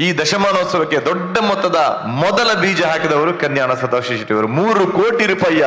ಈ ದಶಮಾನೋತ್ಸವಕ್ಕೆ ದೊಡ್ಡ ಮೊತ್ತದ ಮೊದಲ ಬೀಜ ಹಾಕಿದವರು ಕನ್ಯಾಣ ಸದಾಶಿವ ಶೆಟ್ಟಿ ಅವರು. ಮೂರು ಕೋಟಿ ರೂಪಾಯಿಯ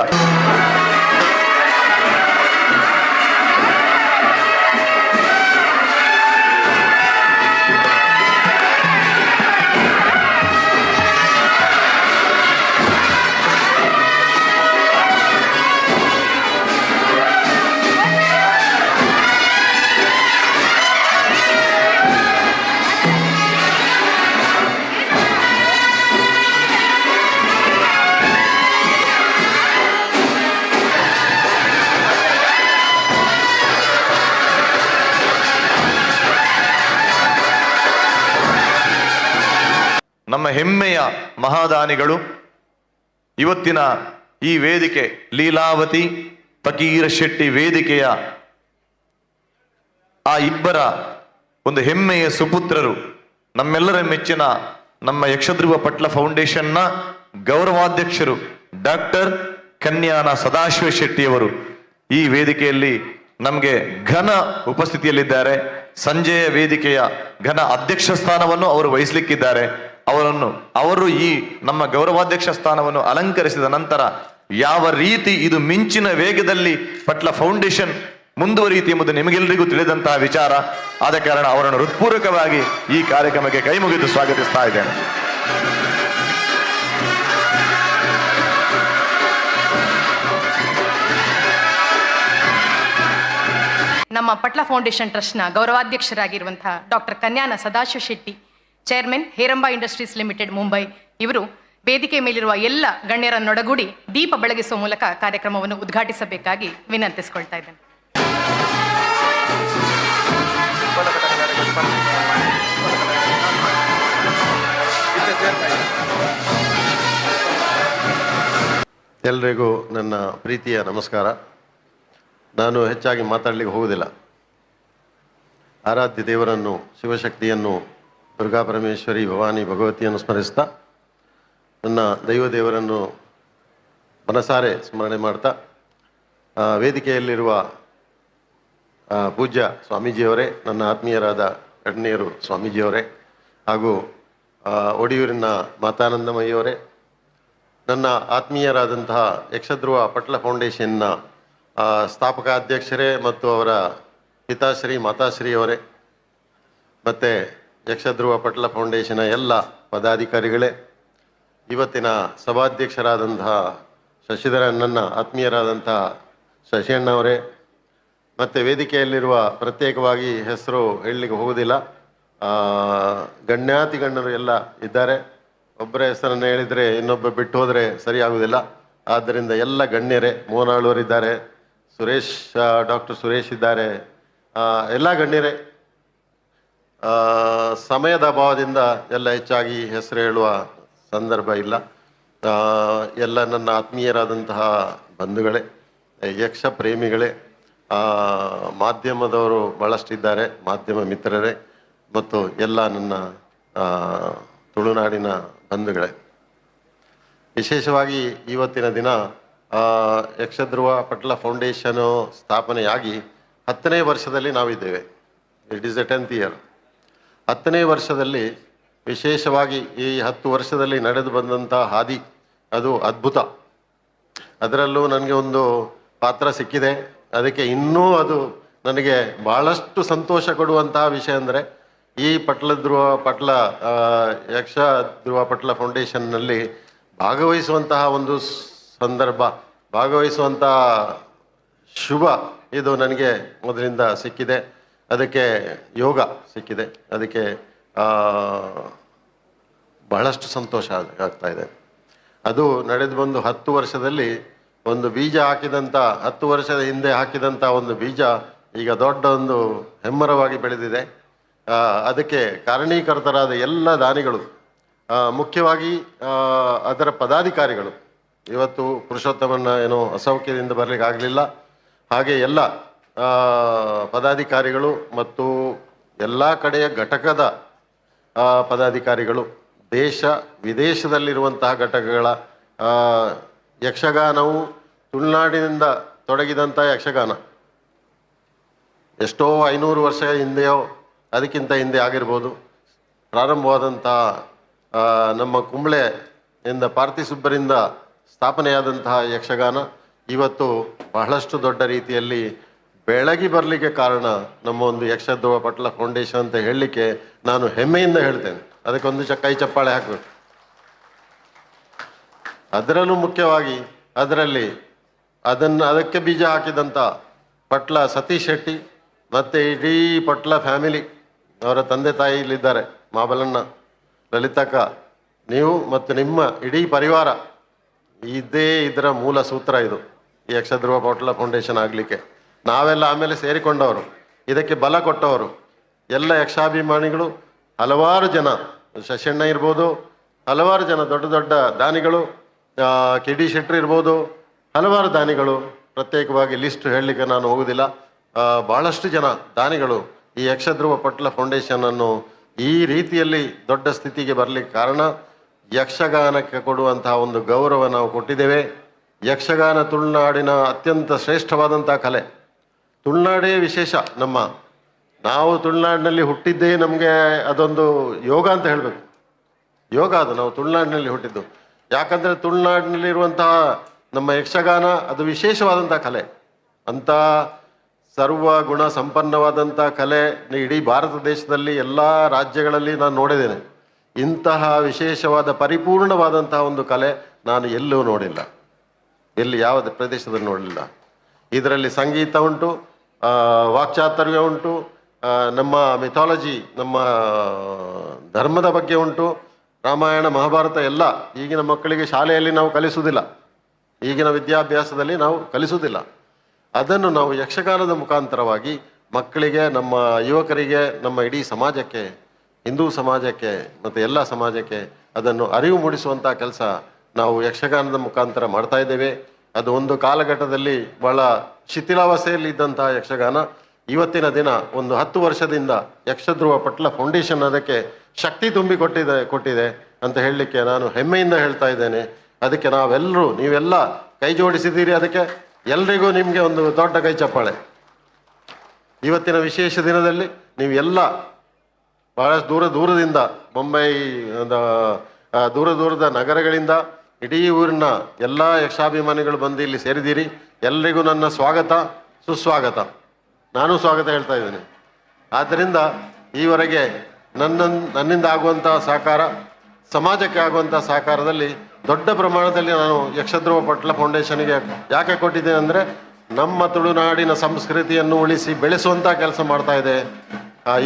ಹೆಮ್ಮೆಯ ಮಹಾದಾನಿಗಳು. ಇವತ್ತಿನ ಈ ವೇದಿಕೆ ಲೀಲಾವತಿ, ಫಕೀರ ಶೆಟ್ಟಿ ವೇದಿಕೆಯ ಆ ಇಬ್ಬರ ಒಂದು ಹೆಮ್ಮೆಯ ಸುಪುತ್ರರು. ನಮ್ಮೆಲ್ಲರ ಮೆಚ್ಚಿನ ನಮ್ಮ ಯಕ್ಷಧ್ರುವ ಪಟ್ಲ ಫೌಂಡೇಶನ್ನ ಗೌರವಾಧ್ಯಕ್ಷರು ಡಾಕ್ಟರ್ ಕನ್ಯಾನ ಸದಾಶಿವ ಶೆಟ್ಟಿಯವರು ಈ ವೇದಿಕೆಯಲ್ಲಿ ನಮಗೆ ಘನ ಉಪಸ್ಥಿತಿಯಲ್ಲಿದ್ದಾರೆ. ಸಂಜೆಯ ವೇದಿಕೆಯ ಘನ ಅಧ್ಯಕ್ಷ ಸ್ಥಾನವನ್ನು ಅವರು ವಹಿಸಲಿಕ್ಕಿದ್ದಾರೆ. ಅವರನ್ನು, ಅವರು ಈ ನಮ್ಮ ಗೌರವಾಧ್ಯಕ್ಷ ಸ್ಥಾನವನ್ನು ಅಲಂಕರಿಸಿದ ನಂತರ ಯಾವ ರೀತಿ ಇದು ಮಿಂಚಿನ ವೇಗದಲ್ಲಿ ಪಟ್ಲ ಫೌಂಡೇಶನ್ ಮುಂದುವರಿಯಿತು ಎಂಬುದು ನಿಮಗೆಲ್ಲರಿಗೂ ತಿಳಿದಂತಹ ವಿಚಾರ. ಆದ ಕಾರಣ ಅವರನ್ನು ಹೃತ್ಪೂರ್ವಕವಾಗಿ ಈ ಕಾರ್ಯಕ್ರಮಕ್ಕೆ ಕೈ ಮುಗಿದು ಸ್ವಾಗತಿಸ್ತಾ ಇದ್ದೇನೆ. ನಮ್ಮ ಪಟ್ಲ ಫೌಂಡೇಶನ್ ಟ್ರಸ್ಟ್ನ ಗೌರವಾಧ್ಯಕ್ಷರಾಗಿರುವಂತಹ doctor Kanyana Sadashiva Shetty chairman Heramba industries limited, Mumbai. ಇವರು ವೇದಿಕೆ ಮೇಲಿರುವ ಎಲ್ಲ ಗಣ್ಯರನ್ನೊಡಗೂಡಿ ದೀಪ ಬೆಳಗಿಸುವ ಮೂಲಕ ಕಾರ್ಯಕ್ರಮವನ್ನು ಉದ್ಘಾಟಿಸಬೇಕಾಗಿ ವಿನಂತಿಸಿಕೊಳ್ತಾ ಇದ್ದೇನೆ. ಎಲ್ರಿಗೂ ನನ್ನ ಪ್ರೀತಿಯ ನಮಸ್ಕಾರ. ನಾನು ಹೆಚ್ಚಾಗಿ ಮಾತಾಡಲಿಕ್ಕೆ ಹೋಗುವುದಿಲ್ಲ. ಆರಾಧ್ಯ ದೇವರನ್ನು, ಶಿವಶಕ್ತಿಯನ್ನು ದುರ್ಗಾ ಪರಮೇಶ್ವರಿ ಭವಾನಿ ಭಗವತಿಯನ್ನು ಸ್ಮರಿಸ್ತಾ ನನ್ನ ದೈವದೇವರನ್ನು ಮನಸಾರೆ ಸ್ಮರಣೆ ಮಾಡ್ತಾ ವೇದಿಕೆಯಲ್ಲಿರುವ ಪೂಜ್ಯ ಸ್ವಾಮೀಜಿಯವರೇ, ನನ್ನ ಆತ್ಮೀಯರಾದ ಕಡ್ನೆಯರು ಸ್ವಾಮೀಜಿಯವರೇ ಹಾಗೂ ಒಡಿಯೂರಿನ ಮಾತಾನಂದಮಯ್ಯವರೇ, ನನ್ನ ಆತ್ಮೀಯರಾದಂತಹ ಯಕ್ಷಧ್ರುವ ಪಟ್ಲ ಫೌಂಡೇಶನ್ನ ಸ್ಥಾಪಕ ಅಧ್ಯಕ್ಷರೇ ಮತ್ತು ಅವರ ಪಿತಾಶ್ರೀ ಮಾತಾಶ್ರೀಯವರೇ, ಮತ್ತು ಯಕ್ಷಧ್ರುವ ಪಟ್ಲ ಫೌಂಡೇಶನ ಎಲ್ಲ ಪದಾಧಿಕಾರಿಗಳೇ ಇವತ್ತಿನ ಸಭಾಧ್ಯಕ್ಷರಾದಂತಹ ಶಶಿಧರ ನನ್ನ ಆತ್ಮೀಯರಾದಂತಹ ಶಶಿಯಣ್ಣವರೇ ಮತ್ತು ವೇದಿಕೆಯಲ್ಲಿರುವ ಪ್ರತ್ಯೇಕವಾಗಿ ಹೆಸರು ಹೇಳಲಿಕ್ಕೆ ಹೋಗುವುದಿಲ್ಲ. ಆ, ಗಣ್ಯಾತಿ ಗಣ್ಯರು ಎಲ್ಲ ಇದ್ದಾರೆ. ಒಬ್ಬರ ಹೆಸರನ್ನು ಹೇಳಿದರೆ ಇನ್ನೊಬ್ಬ ಬಿಟ್ಟು ಹೋದರೆ ಸರಿಯಾಗುವುದಿಲ್ಲ. ಆದ್ದರಿಂದ ಎಲ್ಲ ಗಣ್ಯರೇ ಮೋನಾಳುವರಿದ್ದಾರೆ ಸುರೇಶ್ ಡಾಕ್ಟರ್ ಸುರೇಶ್ ಇದ್ದಾರೆ. ಎಲ್ಲ ಗಣ್ಯರೇ ಸಮಯದ ಅಭಾವದಿಂದ ಎಲ್ಲ ಹೆಚ್ಚಾಗಿ ಹೆಸರು ಹೇಳುವ ಸಂದರ್ಭ ಇಲ್ಲ. ಎಲ್ಲ ನನ್ನ ಆತ್ಮೀಯರಾದಂತಹ ಬಂಧುಗಳೇ, ಯಕ್ಷ ಪ್ರೇಮಿಗಳೇ ಮಾಧ್ಯಮದವರು ಭಾಳಷ್ಟಿದ್ದಾರೆ ಮಾಧ್ಯಮ ಮಿತ್ರರೇ, ಮತ್ತು ಎಲ್ಲ ನನ್ನ ತುಳುನಾಡಿನ ಬಂಧುಗಳೇ. ವಿಶೇಷವಾಗಿ ಇವತ್ತಿನ ದಿನ ಯಕ್ಷಧ್ರುವ ಪಟ್ಲ ಫೌಂಡೇಶನು ಸ್ಥಾಪನೆಯಾಗಿ ಹತ್ತನೇ ವರ್ಷದಲ್ಲಿ ನಾವಿದ್ದೇವೆ. It is a tenth year ಹತ್ತನೇ ವರ್ಷದಲ್ಲಿ ವಿಶೇಷವಾಗಿ ಈ ಹತ್ತು ವರ್ಷದಲ್ಲಿ ನಡೆದು ಬಂದಂಥ ಹಾದಿ, ಅದು ಅದ್ಭುತ. ಅದರಲ್ಲೂ ನನಗೆ ಒಂದು ಪಾತ್ರ ಸಿಕ್ಕಿದೆ. ಅದಕ್ಕೆ ಇನ್ನೂ ಅದು ನನಗೆ ಭಾಳಷ್ಟು ಸಂತೋಷ ಕೊಡುವಂತಹ ವಿಷಯ ಅಂದರೆ, ಈ ಪಟ್ಲ ಧ್ರುವ ಪಟ್ಲ ಯಕ್ಷ ಧ್ರುವ ಪಟ್ಲ ಫೌಂಡೇಶನ್ನಲ್ಲಿ ಭಾಗವಹಿಸುವಂತಹ ಒಂದು ಸಂದರ್ಭ, ಭಾಗವಹಿಸುವಂತಹ ಶುಭ ಇದು ನನಗೆ ಮೊದಲಿಂದ ಸಿಕ್ಕಿದೆ. ಅದಕ್ಕೆ ಯೋಗ ಸಿಕ್ಕಿದೆ. ಅದಕ್ಕೆ ಬಹಳಷ್ಟು ಸಂತೋಷ ಆಗ್- ಆಗ್ತಾ ಇದೆ. ಅದು ನಡೆದು ಬಂದು ಹತ್ತು ವರ್ಷದಲ್ಲಿ ಒಂದು ಬೀಜ ಹಾಕಿದಂಥ ಹತ್ತು ವರ್ಷದ ಹಿಂದೆ ಹಾಕಿದಂಥ ಒಂದು ಬೀಜ ಈಗ ದೊಡ್ಡ ಒಂದು ಹೆಮ್ಮರವಾಗಿ ಬೆಳೆದಿದೆ. ಅದಕ್ಕೆ ಕಾರಣೀಕರ್ತರಾದ ಎಲ್ಲ ದಾನಿಗಳು ಮುಖ್ಯವಾಗಿ ಅದರ ಪದಾಧಿಕಾರಿಗಳು, ಇವತ್ತು ಪುರುಷೋತ್ತಮನ ಏನೋ ಅಸೌಖ್ಯದಿಂದ ಬರಲಿಕ್ಕೆ ಆಗಲಿಲ್ಲ. ಹಾಗೆ ಎಲ್ಲ ಪದಾಧಿಕಾರಿಗಳು ಮತ್ತು ಎಲ್ಲ ಕಡೆಯ ಘಟಕದ ಪದಾಧಿಕಾರಿಗಳು ದೇಶ ವಿದೇಶದಲ್ಲಿರುವಂತಹ ಘಟಕಗಳ ಯಕ್ಷಗಾನವು ತುಳುನಾಡಿನಿಂದ ತೊಡಗಿದಂಥ ಯಕ್ಷಗಾನ. ಎಷ್ಟೋ ಐನೂರು ವರ್ಷ ಹಿಂದೆಯೋ ಅದಕ್ಕಿಂತ ಹಿಂದೆ ಆಗಿರ್ಬೋದು. ಪ್ರಾರಂಭವಾದಂಥ ನಮ್ಮ ನಮ್ಮ ಕುಂಬಳೆಯಿಂದ ಪಾರ್ಥಿಸುಬ್ಬರಿಂದ ಸ್ಥಾಪನೆಯಾದಂತಹ ಯಕ್ಷಗಾನ ಇವತ್ತು ಬಹಳಷ್ಟು ದೊಡ್ಡ ರೀತಿಯಲ್ಲಿ ಬೆಳಗಿ ಬರಲಿಕ್ಕೆ ಕಾರಣ ನಮ್ಮ ಒಂದು ಯಕ್ಷಧ್ರುವ ಪಟ್ಲ ಫೌಂಡೇಶನ್ ಅಂತ ಹೇಳಲಿಕ್ಕೆ ನಾನು ಹೆಮ್ಮೆಯಿಂದ ಹೇಳ್ತೇನೆ. ಅದಕ್ಕೊಂದು ಚ ಕೈ ಚಪ್ಪಾಳೆ ಹಾಕಬೇಕು. ಅದರಲ್ಲೂ ಮುಖ್ಯವಾಗಿ ಅದರಲ್ಲಿ ಅದನ್ನು ಅದಕ್ಕೆ ಬೀಜ ಹಾಕಿದಂಥ ಪಟ್ಲ ಸತೀಶ್ ಶೆಟ್ಟಿ ಮತ್ತು ಇಡೀ ಪಟ್ಲ ಫ್ಯಾಮಿಲಿ ಅವರ ತಂದೆ ತಾಯಿ ಇಲ್ಲಿದ್ದಾರೆ ಮಾಬಲಣ್ಣ, ಲಲಿತಕ್ಕ, ನೀವು ಮತ್ತು ನಿಮ್ಮ ಇಡೀ ಪರಿವಾರ. ಇದೇ ಇದರ ಮೂಲ ಸೂತ್ರ ಇದು. ಈ ಯಕ್ಷಧ್ರುವ ಪಟ್ಲ ಫೌಂಡೇಶನ್ ಆಗಲಿಕ್ಕೆ. ನಾವೆಲ್ಲ ಆಮೇಲೆ ಸೇರಿಕೊಂಡವರು. ಇದಕ್ಕೆ ಬಲ ಕೊಟ್ಟವರು. ಎಲ್ಲ ಯಕ್ಷಾಭಿಮಾನಿಗಳು, ಹಲವಾರು ಜನ ಶಶಣ್ಣ ಇರ್ಬೋದು, ಹಲವಾರು ಜನ ದೊಡ್ಡ ದೊಡ್ಡ ದಾನಿಗಳು ಕೆ ಡಿ ಶೆಟ್ರ್ ಇರ್ಬೋದು, ಹಲವಾರು ದಾನಿಗಳು. ಪ್ರತ್ಯೇಕವಾಗಿ ಲಿಸ್ಟ್ ಹೇಳಲಿಕ್ಕೆ ನಾನು ಹೋಗುವುದಿಲ್ಲ ಭಾಳಷ್ಟು ಜನ ದಾನಿಗಳು ಈ ಯಕ್ಷಧ್ರುವ ಪಟ್ಲ ಫೌಂಡೇಶನ್ ಅನ್ನು ಈ ರೀತಿಯಲ್ಲಿ ದೊಡ್ಡ ಸ್ಥಿತಿಗೆ ಬರಲಿಕ್ಕೆ ಕಾರಣ, ಯಕ್ಷಗಾನಕ್ಕೆ ಕೊಡುವಂತಹ ಒಂದು ಗೌರವ ನಾವು ಕೊಟ್ಟಿದ್ದೇವೆ. ಯಕ್ಷಗಾನ ತುಳುನಾಡಿನ ಅತ್ಯಂತ ಶ್ರೇಷ್ಠವಾದಂಥ ಕಲೆ. ತುಳುನಾಡೇ ವಿಶೇಷ ನಮ್ಮ. ನಾವು ತುಳುನಾಡಿನಲ್ಲಿ ಹುಟ್ಟಿದ್ದೇ ನಮಗೆ ಅದೊಂದು ಯೋಗ ಅಂತ ಹೇಳಬೇಕು. ಯೋಗ ಅದು, ನಾವು ತುಳುನಾಡಿನಲ್ಲಿ ಹುಟ್ಟಿದ್ದು. ಯಾಕಂದರೆ ತುಳುನಾಡಿನಲ್ಲಿರುವಂತಹ ನಮ್ಮ ಯಕ್ಷಗಾನ ಅದು ವಿಶೇಷವಾದಂಥ ಕಲೆ. ಅಂಥ ಸರ್ವ ಗುಣ ಸಂಪನ್ನವಾದಂಥ ಕಲೆ ಇಡೀ ಭಾರತ ದೇಶದಲ್ಲಿ ಎಲ್ಲ ರಾಜ್ಯಗಳಲ್ಲಿ ನಾನು ನೋಡಿದ್ದೇನೆ. ಇಂತಹ ವಿಶೇಷವಾದ ಪರಿಪೂರ್ಣವಾದಂತಹ ಒಂದು ಕಲೆ ನಾನು ಎಲ್ಲೂ ನೋಡಿಲ್ಲ. ಎಲ್ಲಿ ಯಾವ ಪ್ರದೇಶದಲ್ಲಿ ನೋಡಲಿಲ್ಲ. ಇದರಲ್ಲಿ ಸಂಗೀತ ಉಂಟು ವಾಕ್ಚಾತುರ್ಯ ಉಂಟು ನಮ್ಮ ಮಿಥಾಲಜಿ ನಮ್ಮ ಧರ್ಮದ ಬಗ್ಗೆ ಉಂಟು, ರಾಮಾಯಣ, ಮಹಾಭಾರತ ಎಲ್ಲ ಈಗಿನ ಮಕ್ಕಳಿಗೆ ಶಾಲೆಯಲ್ಲಿ ನಾವು ಕಲಿಸುವುದಿಲ್ಲ. ಈಗಿನ ವಿದ್ಯಾಭ್ಯಾಸದಲ್ಲಿ ನಾವು ಕಲಿಸುವುದಿಲ್ಲ. ಅದನ್ನು ನಾವು ಯಕ್ಷಗಾನದ ಮುಖಾಂತರವಾಗಿ ಮಕ್ಕಳಿಗೆ, ನಮ್ಮ ಯುವಕರಿಗೆ, ನಮ್ಮ ಇಡೀ ಸಮಾಜಕ್ಕೆ, ಹಿಂದೂ ಸಮಾಜಕ್ಕೆ ಮತ್ತು ಎಲ್ಲ ಸಮಾಜಕ್ಕೆ ಅದನ್ನು ಅರಿವು ಮೂಡಿಸುವಂಥ ಕೆಲಸ ನಾವು ಯಕ್ಷಗಾನದ ಮುಖಾಂತರ ಮಾಡ್ತಾ ಇದ್ದೇವೆ. ಅದು ಒಂದು ಕಾಲಘಟ್ಟದಲ್ಲಿ ಬಹಳ ಶಿಥಿಲಾವಸ್ಥೆಯಲ್ಲಿ ಇದ್ದಂತಹ ಯಕ್ಷಗಾನ. ಇವತ್ತಿನ ದಿನ ಒಂದು ಹತ್ತು ವರ್ಷದಿಂದ ಯಕ್ಷಧ್ರುವ ಪಟ್ಲ ಫೌಂಡೇಶನ್ ಅದಕ್ಕೆ ಶಕ್ತಿ ತುಂಬಿ ಕೊಟ್ಟಿದೆ ಕೊಟ್ಟಿದೆ ಅಂತ ಹೇಳಲಿಕ್ಕೆ ನಾನು ಹೆಮ್ಮೆಯಿಂದ ಹೇಳ್ತಾ ಇದ್ದೇನೆ. ಅದಕ್ಕೆ ನಾವೆಲ್ಲರೂ, ನೀವೆಲ್ಲ ಕೈ ಜೋಡಿಸಿದ್ದೀರಿ. ಅದಕ್ಕೆ ಎಲ್ರಿಗೂ ನಿಮಗೆ ಒಂದು ದೊಡ್ಡ ಕೈ ಚಪ್ಪಾಳೆ. ಇವತ್ತಿನ ವಿಶೇಷ ದಿನದಲ್ಲಿ ನೀವೆಲ್ಲ ಭಾಳಷ್ಟು ದೂರ, ದೂರದಿಂದ, ಮುಂಬೈ ದೂರ, ದೂರದ ನಗರಗಳಿಂದ ಇಡೀ ಊರಿನ ಎಲ್ಲ ಯಕ್ಷಾಭಿಮಾನಿಗಳು ಬಂದು ಇಲ್ಲಿ ಸೇರಿದ್ದೀರಿ. ಎಲ್ಲರಿಗೂ ನನ್ನ ಸ್ವಾಗತ, ಸುಸ್ವಾಗತ. ನಾನು ಸ್ವಾಗತ ಹೇಳ್ತಾ ಇದ್ದೀನಿ. ಆದ್ದರಿಂದ ಈವರೆಗೆ ನನ್ನ ನನ್ನಿಂದ ಆಗುವಂಥ ಸಹಕಾರ, ಸಮಾಜಕ್ಕೆ ಆಗುವಂಥ ಸಹಕಾರದಲ್ಲಿ ದೊಡ್ಡ ಪ್ರಮಾಣದಲ್ಲಿ ನಾನು ಯಕ್ಷಧ್ರುವ ಪಟ್ಲ ಫೌಂಡೇಶನ್ಗೆ ಯಾಕೆ ಕೊಟ್ಟಿದ್ದೇನೆ ಅಂದರೆ, ನಮ್ಮ ತುಳುನಾಡಿನ ಸಂಸ್ಕೃತಿಯನ್ನು ಉಳಿಸಿ ಬೆಳೆಸುವಂಥ ಕೆಲಸ ಮಾಡ್ತಾ ಇದೆ.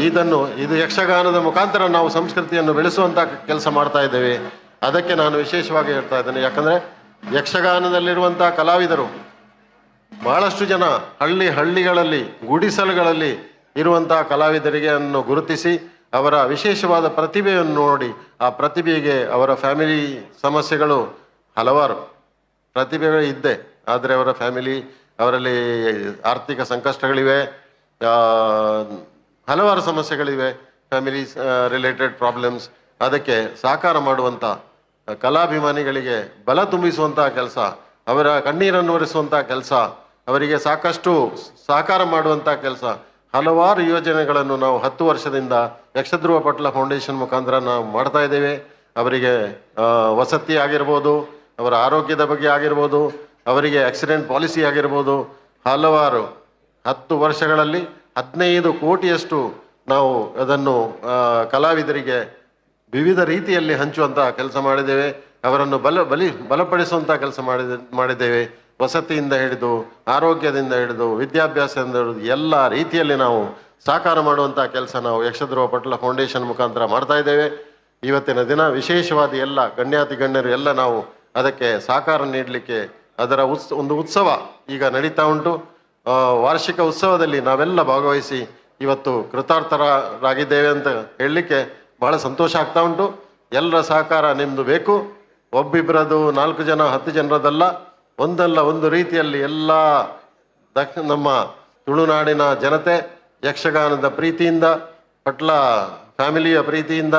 ಇದನ್ನು, ಇದು ಯಕ್ಷಗಾನದ ಮುಖಾಂತರ ನಾವು ಸಂಸ್ಕೃತಿಯನ್ನು ಬೆಳೆಸುವಂಥ ಕೆಲಸ ಮಾಡ್ತಾ ಇದ್ದೇವೆ. ಅದಕ್ಕೆ ನಾನು ವಿಶೇಷವಾಗಿ ಹೇಳ್ತಾ ಇದ್ದೇನೆ. ಯಾಕಂದರೆ ಯಕ್ಷಗಾನದಲ್ಲಿರುವಂಥ ಕಲಾವಿದರು ಬಹಳಷ್ಟು ಜನ ಹಳ್ಳಿ ಹಳ್ಳಿಗಳಲ್ಲಿ, ಗುಡಿಸಲುಗಳಲ್ಲಿ ಇರುವಂಥ ಕಲಾವಿದರಿಗೆ ಅನ್ನು ಗುರುತಿಸಿ ಅವರ ವಿಶೇಷವಾದ ಪ್ರತಿಭೆಯನ್ನು ನೋಡಿ ಆ ಪ್ರತಿಭೆಗೆ ಅವರ ಫ್ಯಾಮಿಲಿ ಸಮಸ್ಯೆಗಳು ಹಲವಾರು ಪ್ರತಿಭೆಗಳು ಇದ್ದೆ. ಆದರೆ ಅವರ ಫ್ಯಾಮಿಲಿ ಅವರಲ್ಲಿ ಆರ್ಥಿಕ ಸಂಕಷ್ಟಗಳಿವೆ ಹಲವಾರು ಸಮಸ್ಯೆಗಳಿವೆ, ಫ್ಯಾಮಿಲಿ ರಿಲೇಟೆಡ್ ಪ್ರಾಬ್ಲಮ್ಸ್ ಅದಕ್ಕೆ ಸಾಕಾರ ಮಾಡುವಂಥ ಕಲಾಭಿಮಾನಿಗಳಿಗೆ ಬಲ ತುಂಬಿಸುವಂಥ ಕೆಲಸ, ಅವರ ಕಣ್ಣೀರನ್ನು ಒರೆಸುವಂಥ ಕೆಲಸ, ಅವರಿಗೆ ಸಾಕಷ್ಟು ಸಹಕಾರ ಮಾಡುವಂಥ ಕೆಲಸ, ಹಲವಾರು ಯೋಜನೆಗಳನ್ನು ನಾವು ಹತ್ತು ವರ್ಷದಿಂದ ಯಕ್ಷಧ್ರುವ ಪಟ್ಲ ಫೌಂಡೇಶನ್ ಮುಖಾಂತರ ನಾವು ಮಾಡ್ತಾ ಇದ್ದೇವೆ. ಅವರಿಗೆ ವಸತಿ ಆಗಿರ್ಬೋದು, ಅವರ ಆರೋಗ್ಯದ ಬಗ್ಗೆ ಆಗಿರ್ಬೋದು, ಅವರಿಗೆ ಆಕ್ಸಿಡೆಂಟ್ ಪಾಲಿಸಿ ಆಗಿರ್ಬೋದು, ಹಲವಾರು ಹತ್ತು ವರ್ಷಗಳಲ್ಲಿ ಹದಿನೈದು ಕೋಟಿಯಷ್ಟು ನಾವು ಅದನ್ನು ಕಲಾವಿದರಿಗೆ ವಿವಿಧ ರೀತಿಯಲ್ಲಿ ಹಂಚುವಂತಹ ಕೆಲಸ ಮಾಡಿದ್ದೇವೆ. ಅವರನ್ನು ಬಲ, ಬಲಿ ಬಲಪಡಿಸುವಂಥ ಕೆಲಸ ಮಾಡಿದ, ಮಾಡಿದ್ದೇವೆ. ವಸತಿಯಿಂದ ಹಿಡಿದು, ಆರೋಗ್ಯದಿಂದ ಹಿಡಿದು, ವಿದ್ಯಾಭ್ಯಾಸದಿಂದ ಹಿಡಿದು ಎಲ್ಲ ರೀತಿಯಲ್ಲಿ ನಾವು ಸಾಕಾರ ಮಾಡುವಂಥ ಕೆಲಸ ನಾವು ಯಕ್ಷಧ್ರುವ ಪಟ್ಲ ಫೌಂಡೇಶನ್ ಮುಖಾಂತರ ಮಾಡ್ತಾ ಇದ್ದೇವೆ. ಇವತ್ತಿನ ದಿನ ವಿಶೇಷವಾದ ಎಲ್ಲ ಗಣ್ಯಾತಿ ಗಣ್ಯರು ಎಲ್ಲ ನಾವು ಅದಕ್ಕೆ ಸಾಕಾರ ನೀಡಲಿಕ್ಕೆ ಅದರ ಉತ್ಸ, ಒಂದು ಉತ್ಸವ ಈಗ ನಡೀತಾ ಉಂಟು. ವಾರ್ಷಿಕ ಉತ್ಸವದಲ್ಲಿ ನಾವೆಲ್ಲ ಭಾಗವಹಿಸಿ ಇವತ್ತು ಕೃತಾರ್ಥರಾಗಿದ್ದೇವೆ ಅಂತ ಹೇಳಲಿಕ್ಕೆ ಬಹಳ ಸಂತೋಷ ಆಗ್ತಾ ಉಂಟು. ಎಲ್ಲರ ಸಹಕಾರ ನಿಮ್ಮದು ಬೇಕು. ಒಬ್ಬಿಬ್ಬರದು ನಾಲ್ಕು ಜನ, ಹತ್ತು ಜನರದಲ್ಲ. ಒಂದಲ್ಲ ಒಂದು ರೀತಿಯಲ್ಲಿ ಎಲ್ಲ ದಕ್ಷ ನಮ್ಮ ತುಳುನಾಡಿನ ಜನತೆ ಯಕ್ಷಗಾನದ ಪ್ರೀತಿಯಿಂದ, ಪಟ್ಲ ಫ್ಯಾಮಿಲಿಯ ಪ್ರೀತಿಯಿಂದ,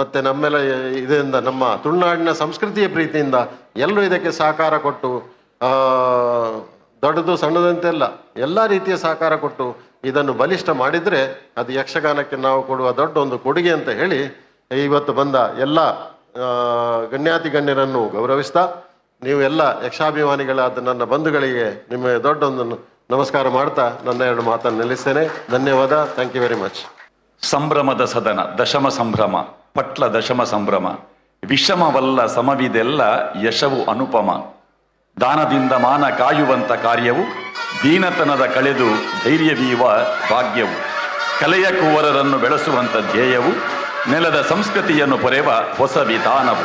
ಮತ್ತು ನಮ್ಮೆಲ್ಲ ಇದರಿಂದ, ನಮ್ಮ ತುಳುನಾಡಿನ ಸಂಸ್ಕೃತಿಯ ಪ್ರೀತಿಯಿಂದ ಎಲ್ಲರೂ ಇದಕ್ಕೆ ಸಹಕಾರ ಕೊಟ್ಟು ದೊಡ್ಡದು ಸಣ್ಣದಂತೆಲ್ಲ ಎಲ್ಲ ರೀತಿಯ ಸಹಕಾರ ಕೊಟ್ಟು ಇದನ್ನು ಬಲಿಷ್ಠ ಮಾಡಿದರೆ ಅದು ಯಕ್ಷಗಾನಕ್ಕೆ ನಾವು ಕೊಡುವ ದೊಡ್ಡ ಒಂದು ಕೊಡುಗೆ ಅಂತ ಹೇಳಿ, ಇವತ್ತು ಬಂದ ಎಲ್ಲ ಗಣ್ಯಾತಿ ಗಣ್ಯರನ್ನು ಗೌರವಿಸ್ತಾ, ನೀವು ಎಲ್ಲ ಯಕ್ಷಾಭಿಮಾನಿಗಳಾದ ನನ್ನ ಬಂಧುಗಳಿಗೆ ನಿಮ್ಮ ದೊಡ್ಡ ಒಂದು ನಮಸ್ಕಾರ ಮಾಡ್ತಾ ನನ್ನ ಎರಡು ಮಾತನ್ನು ನಿಲ್ಲಿಸ್ತೇನೆ. ಧನ್ಯವಾದ. ಥ್ಯಾಂಕ್ ಯು ವೆರಿ ಮಚ್ ಸಂಭ್ರಮದ ಸದನ, ದಶಮ ಸಂಭ್ರಮ, ಪಟ್ಲ ದಶಮ ಸಂಭ್ರಮ, ವಿಷಮವಲ್ಲ ಸಮವಿದೆಲ್ಲ ಯಶವು ಅನುಪಮ. ದಾನದಿಂದ ಮಾನ ಕಾಯುವಂಥ ಕಾರ್ಯವು ದೀನತನದ ಕಳೆದು ಧೈರ್ಯ ಬೀಯುವ ಭಾಗ್ಯವು. ಕಲೆಯ ಕುವರರನ್ನು ಬೆಳೆಸುವಂಥ ಧ್ಯೇಯವು, ನೆಲದ ಸಂಸ್ಕೃತಿಯನ್ನು ಪೊರೆವ ಹೊಸ ವಿಧಾನವು.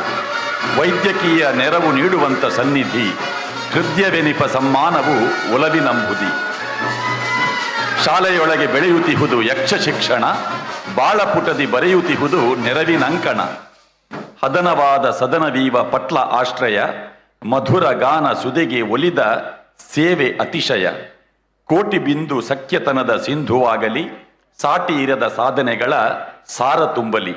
ವೈದ್ಯಕೀಯ ನೆರವು ನೀಡುವಂಥ ಸನ್ನಿಧಿ, ಹೃದಯವೆನಿಪ ಸಮ್ಮಾನವು ಒಲವಿನಂಬುದಿ. ಶಾಲೆಯೊಳಗೆ ಬೆಳೆಯುತ್ತಿಹುದು ಯಕ್ಷ ಶಿಕ್ಷಣ, ಬಾಳಪುಟದಿ ಬರೆಯುತ್ತಿಹುದು ನೆರವಿನಂಕಣ. ಹದನವಾದ ಸದನವೀವ ಪಟ್ಲ ಆಶ್ರಯ ಮಧುರ ಗಾನ ಸುದೆಗೆ ಒಲಿದ ಸೇವೆ ಅತಿಶಯ. ಕೋಟಿ ಬಿಂದು ಸಖ್ಯತನದ ಸಿಂಧುವಾಗಲಿ, ಸಾಟಿ ಇರದ ಸಾಧನೆಗಳ ಸಾರ ತುಂಬಲಿ.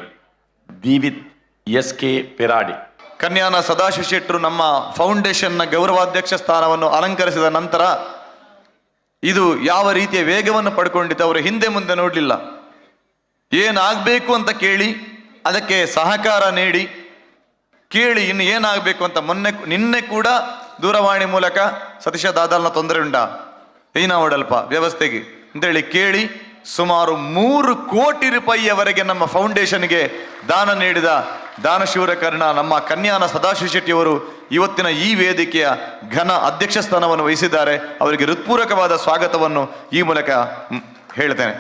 Divith S K Peradi. Kanyana Sadashiva ಶೆಟ್ಟರು ನಮ್ಮ ಫೌಂಡೇಶನ್ನ ಗೌರವಾಧ್ಯಕ್ಷ ಸ್ಥಾನವನ್ನು ಅಲಂಕರಿಸಿದ ನಂತರ ಇದು ಯಾವ ರೀತಿಯ ವೇಗವನ್ನು ಪಡ್ಕೊಂಡಿತ್ತು ಅವರು ಹಿಂದೆ ಮುಂದೆ ನೋಡಲಿಲ್ಲ. ಏನಾಗಬೇಕು ಅಂತ ಕೇಳಿ, ಅದಕ್ಕೆ ಸಹಕಾರ ನೀಡಿ ಕೇಳಿ ಇನ್ನು ಏನಾಗಬೇಕು ಅಂತ ಮೊನ್ನೆ ನಿನ್ನೆ ಕೂಡ ದೂರವಾಣಿ ಮೂಲಕ ಸತೀಶ ದಾದಾಲ್ನ ತೊಂದರೆ ಉಂಡ ಏನ ಹೊಡಲ್ಪ ವ್ಯವಸ್ಥೆಗೆ. ಅಂತೇಳಿ ಕೇಳಿ ಸುಮಾರು ಮೂರು ಕೋಟಿ ರೂಪಾಯಿಯವರೆಗೆ ನಮ್ಮ ಫೌಂಡೇಶನ್ಗೆ ದಾನ ನೀಡಿದ ದಾನಶೂರ ಕರ್ಣ, ನಮ್ಮ ಕನ್ಯಾನ ಸದಾಶಿವ ಶೆಟ್ಟಿಯವರು ಇವತ್ತಿನ ಈ ವೇದಿಕೆಯ ಘನ ಅಧ್ಯಕ್ಷ ಸ್ಥಾನವನ್ನು ವಹಿಸಿದ್ದಾರೆ. ಅವರಿಗೆ ಹೃತ್ಪೂರ್ವಕವಾದ ಸ್ವಾಗತವನ್ನು ಈ ಮೂಲಕ ಹೇಳ್ತೇನೆ.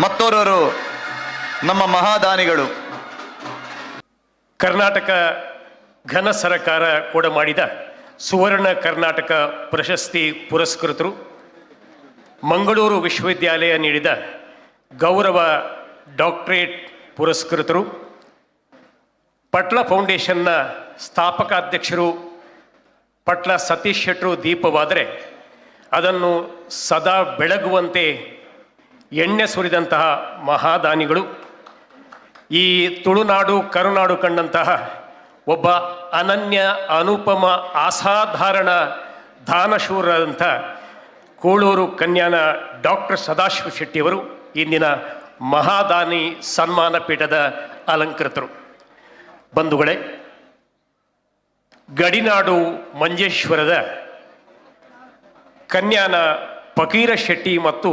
ಮತ್ತೋರ್ವರು ನಮ್ಮ ಮಹಾದಾನಿಗಳು. ಕರ್ನಾಟಕ ಘನ ಸರಕಾರ ಕೂಡ ಮಾಡಿದ ಸುವರ್ಣ ಕರ್ನಾಟಕ ಪ್ರಶಸ್ತಿ ಪುರಸ್ಕೃತರು. ಮಂಗಳೂರು ವಿಶ್ವವಿದ್ಯಾಲಯ ನೀಡಿದ ಗೌರವ ಡಾಕ್ಟರೇಟ್ ಪುರಸ್ಕೃತರು. ಪಟ್ಲ ಫೌಂಡೇಶನ್ನ ಸ್ಥಾಪಕಾಧ್ಯಕ್ಷರು ಪಟ್ಲ ಸತೀಶ್ ಶೆಟ್ಟರು ದೀಪವಾದರೆ ಅದನ್ನು ಸದಾ ಬೆಳಗುವಂತೆ ಎಣ್ಣೆ ಸುರಿದಂತಹ ಮಹಾದಾನಿಗಳು. ಈ ತುಳುನಾಡು ಕರುನಾಡು ಕಂಡಂತಹ ಒಬ್ಬ ಅನನ್ಯ ಅನುಪಮ ಅಸಾಧಾರಣ ದಾನಶೂರಂಥ ಕೋಳೂರು ಕನ್ಯಾನ ಡಾಕ್ಟರ್ ಸದಾಶಿವ ಶೆಟ್ಟಿಯವರು ಇಂದಿನ ಮಹಾದಾನಿ ಸನ್ಮಾನ ಪೀಠದ ಅಲಂಕೃತರು. ಬಂಧುಗಳೇ, ಗಡಿನಾಡು ಮಂಜೇಶ್ವರದ ಕನ್ಯಾನ ಫಕೀರ ಶೆಟ್ಟಿ ಮತ್ತು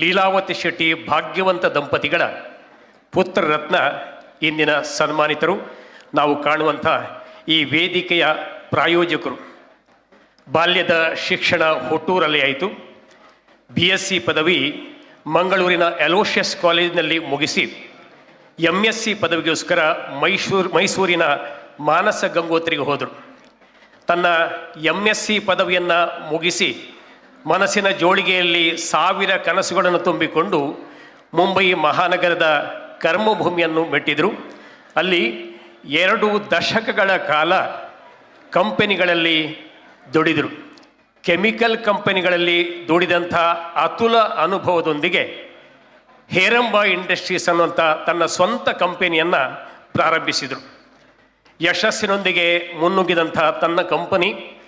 ಲೀಲಾವತಿ ಶೆಟ್ಟಿ ಭಾಗ್ಯವಂತ ದಂಪತಿಗಳ ಪುತ್ರ ರತ್ನ ಇಂದಿನ ಸನ್ಮಾನಿತರು, ನಾವು ಕಾಣುವಂಥ ಈ ವೇದಿಕೆಯ ಪ್ರಾಯೋಜಕರು. ಬಾಲ್ಯದ ಶಿಕ್ಷಣ ಹುಟ್ಟೂರಲ್ಲಿ ಆಯಿತು. ಬಿ ಎಸ್ ಸಿ ಪದವಿ ಮಂಗಳೂರಿನ ಎಲೋಷಿಯಸ್ ಕಾಲೇಜಿನಲ್ಲಿ ಮುಗಿಸಿ ಎಂ ಎಸ್ ಸಿ ಪದವಿಗೋಸ್ಕರ ಮೈಸೂರು, ಮೈಸೂರಿನ ಮಾನಸ ಗಂಗೋತ್ರಿಗೆ ಹೋದರು. ತನ್ನ ಎಂ ಎಸ್ ಸಿ ಪದವಿಯನ್ನು ಮುಗಿಸಿ ಮನಸ್ಸಿನ ಜೋಳಿಗೆಯಲ್ಲಿ ಸಾವಿರ ಕನಸುಗಳನ್ನು ತುಂಬಿಕೊಂಡು ಮುಂಬೈ ಮಹಾನಗರದ ಕರ್ಮಭೂಮಿಯನ್ನು ಮೆಟ್ಟಿದರು. ಅಲ್ಲಿ ಎರಡು ದಶಕಗಳ ಕಾಲ ಕಂಪನಿಗಳಲ್ಲಿ ದುಡಿದರು. ಕೆಮಿಕಲ್ ಕಂಪನಿಗಳಲ್ಲಿ ದುಡಿದಂಥ ಅತುಲ ಅನುಭವದೊಂದಿಗೆ ಹೇರಂಬ ಇಂಡಸ್ಟ್ರೀಸ್ ಅನ್ನುವಂಥ ತನ್ನ ಸ್ವಂತ ಕಂಪನಿಯನ್ನು ಪ್ರಾರಂಭಿಸಿದರು. ಯಶಸ್ಸಿನೊಂದಿಗೆ ಮುನ್ನುಗ್ಗಿದಂಥ ತನ್ನ ಕಂಪನಿ,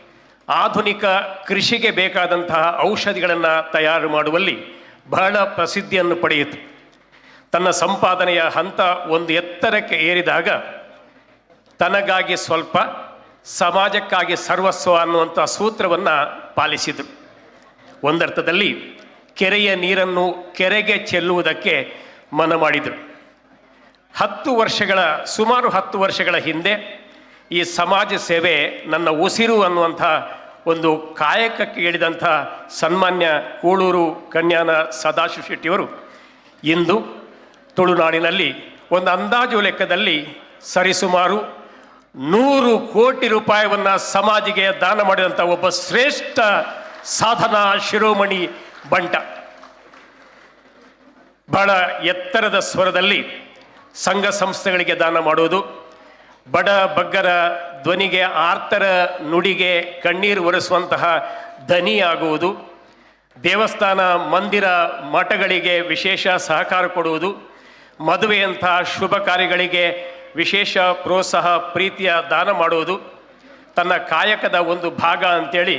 ಆಧುನಿಕ ಕೃಷಿಗೆ ಬೇಕಾದಂತಹ ಔಷಧಿಗಳನ್ನು ತಯಾರು ಮಾಡುವಲ್ಲಿ ಬಹಳ ಪ್ರಸಿದ್ಧಿಯನ್ನು ಪಡೆಯಿತು. ತನ್ನ ಸಂಪಾದನೆಯ ಹಂತ ಒಂದು ಎತ್ತರಕ್ಕೆ ಏರಿದಾಗ ತನಗಾಗಿ ಸ್ವಲ್ಪ ಸಮಾಜಕ್ಕಾಗಿ ಸರ್ವಸ್ವ ಅನ್ನುವಂಥ ಸೂತ್ರವನ್ನು ಪಾಲಿಸಿದರು. ಒಂದರ್ಥದಲ್ಲಿ ಕೆರೆಯ ನೀರನ್ನು ಕೆರೆಗೆ ಚೆಲ್ಲುವುದಕ್ಕೆ ಮನ ಮಾಡಿದರು. ಹತ್ತು ವರ್ಷಗಳ, ಸುಮಾರು ಹತ್ತು ವರ್ಷಗಳ ಹಿಂದೆ ಈ ಸಮಾಜ ಸೇವೆ ನನ್ನ ಉಸಿರು ಅನ್ನುವಂಥ ಒಂದು ಕಾಯಕಕ್ಕೆ ಇಳಿದಂಥ ಸನ್ಮಾನ್ಯ ಕೂಳೂರು ಕನ್ಯಾನ ಸದಾಶಿವ ಶೆಟ್ಟಿಯವರು ಇಂದು ತುಳುನಾಡಿನಲ್ಲಿ ಒಂದು ಅಂದಾಜು ಲೆಕ್ಕದಲ್ಲಿ ಸರಿಸುಮಾರು ನೂರು ಕೋಟಿ ರೂಪಾಯಿಯನ್ನು ಸಮಾಜಿಗೆ ದಾನ ಮಾಡಿದಂಥ ಒಬ್ಬ ಶ್ರೇಷ್ಠ ಸಾಧನಾ ಶಿರೋಮಣಿ ಬಂಟ. ಬಹಳ ಎತ್ತರದ ಸ್ವರದಲ್ಲಿ ಸಂಘ ಸಂಸ್ಥೆಗಳಿಗೆ ದಾನ ಮಾಡುವುದು. ಬಡ ಬಗ್ಗರ ಧ್ವನಿಗೆ ಆರ್ತರ ನುಡಿಗೆ ಕಣ್ಣೀರು ಒರೆಸುವಂತಹ ದನಿಯಾಗುವುದು ದೇವಸ್ಥಾನ, ಮಂದಿರ ಮಠಗಳಿಗೆ ವಿಶೇಷ ಸಹಕಾರ ಕೊಡುವುದು. ಮದುವೆಯಂಥ ಶುಭ ಕಾರ್ಯಗಳಿಗೆ ವಿಶೇಷ ಪ್ರೋತ್ಸಾಹ, ಪ್ರೀತಿಯ ದಾನ ಮಾಡುವುದು ತನ್ನ ಕಾಯಕದ ಒಂದು ಭಾಗ ಅಂತೇಳಿ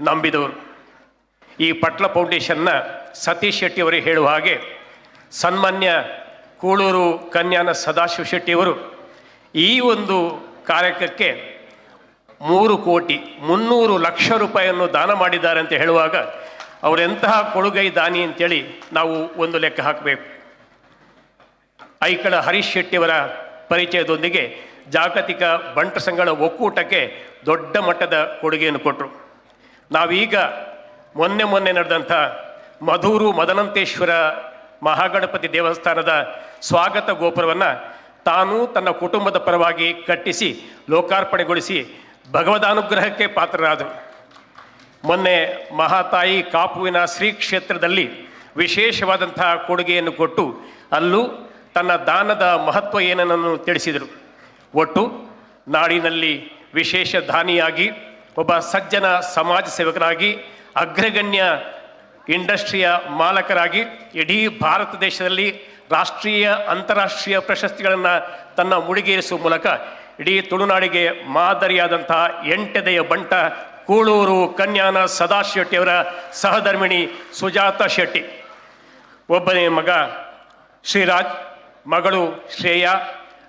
ನಂಬಿದವರು. ಈ ಪಟ್ಲ ಫೌಂಡೇಶನ್ನ ಸತೀಶ್ ಶೆಟ್ಟಿಯವರು ಹೇಳುವ ಹಾಗೆ ಸನ್ಮಾನ್ಯ ಕೂಳೂರು ಕನ್ಯಾನ ಸದಾಶಿವ ಶೆಟ್ಟಿಯವರು ಈ ಒಂದು ಕಾರ್ಯಕ್ಕೆ ಮೂರು ಕೋಟಿ, ಮುನ್ನೂರು ಲಕ್ಷ ರೂಪಾಯಿಯನ್ನು ದಾನ ಮಾಡಿದ್ದಾರೆ ಅಂತ ಹೇಳುವಾಗ ಅವರೆಂತಹ ಕೊಡುಗೈ ದಾನಿ ಅಂತೇಳಿ ನಾವು ಒಂದು ಲೆಕ್ಕ ಹಾಕಬೇಕು. ಐಕಳ ಹರೀಶ್ ಶೆಟ್ಟಿಯವರ ಪರಿಚಯದೊಂದಿಗೆ ಜಾಗತಿಕ ಬಂಟ ಸಂಘಗಳ ಒಕ್ಕೂಟಕ್ಕೆ ದೊಡ್ಡ ಮಟ್ಟದ ಕೊಡುಗೆಯನ್ನು ಕೊಟ್ಟರು ನಾವೀಗ ಮೊನ್ನೆ ಮೊನ್ನೆ ನಡೆದಂಥ ಮಧೂರು ಮದನಂತೇಶ್ವರ ಮಹಾಗಣಪತಿ ದೇವಸ್ಥಾನದ ಸ್ವಾಗತ ಗೋಪುರವನ್ನು ತಾನು ತನ್ನ ಕುಟುಂಬದ ಪರವಾಗಿ ಕಟ್ಟಿಸಿ, ಲೋಕಾರ್ಪಣೆಗೊಳಿಸಿ ಭಗವದಾನುಗ್ರಹಕ್ಕೆ ಪಾತ್ರರಾದರು. ಮೊನ್ನೆ ಮಹಾತಾಯಿ ಕಾಪುವಿನ ಶ್ರೀ ಕ್ಷೇತ್ರದಲ್ಲಿ ವಿಶೇಷವಾದಂತಹ ಕೊಡುಗೆಯನ್ನು ಕೊಟ್ಟು ಅಲ್ಲೂ ತನ್ನ ದಾನದ ಮಹತ್ವ ಏನನ್ನು ತಿಳಿಸಿದರು. ಒಟ್ಟು ನಾಡಿನಲ್ಲಿ ವಿಶೇಷ ದಾನಿಯಾಗಿ ಒಬ್ಬ ಸಜ್ಜನ ಸಮಾಜ ಸೇವಕರಾಗಿ ಅಗ್ರಗಣ್ಯ ಇಂಡಸ್ಟ್ರಿಯ ಮಾಲಕರಾಗಿ ಇಡೀ ಭಾರತ ದೇಶದಲ್ಲಿ ರಾಷ್ಟ್ರೀಯ, ಅಂತಾರಾಷ್ಟ್ರೀಯ ಪ್ರಶಸ್ತಿಗಳನ್ನು ತನ್ನ ಮುಡಿಗೇರಿಸುವ ಮೂಲಕ ಇಡೀ ತುಳುನಾಡಿಗೆ ಮಾದರಿಯಾದಂತಹ ಎಂಟೆದೆಯ ಬಂಟ ಕೂಳೂರು ಕನ್ಯಾನ ಸದಾಶೆಟ್ಟಿಯವರ ಶೆಟ್ಟಿಯವರ ಸಹಧರ್ಮಿಣಿ ಸುಜಾತ ಶೆಟ್ಟಿ. ಒಬ್ಬನೇ ಮಗ ಶ್ರೀರಾಜ್ ಮಗಳು ಶ್ರೇಯಾ,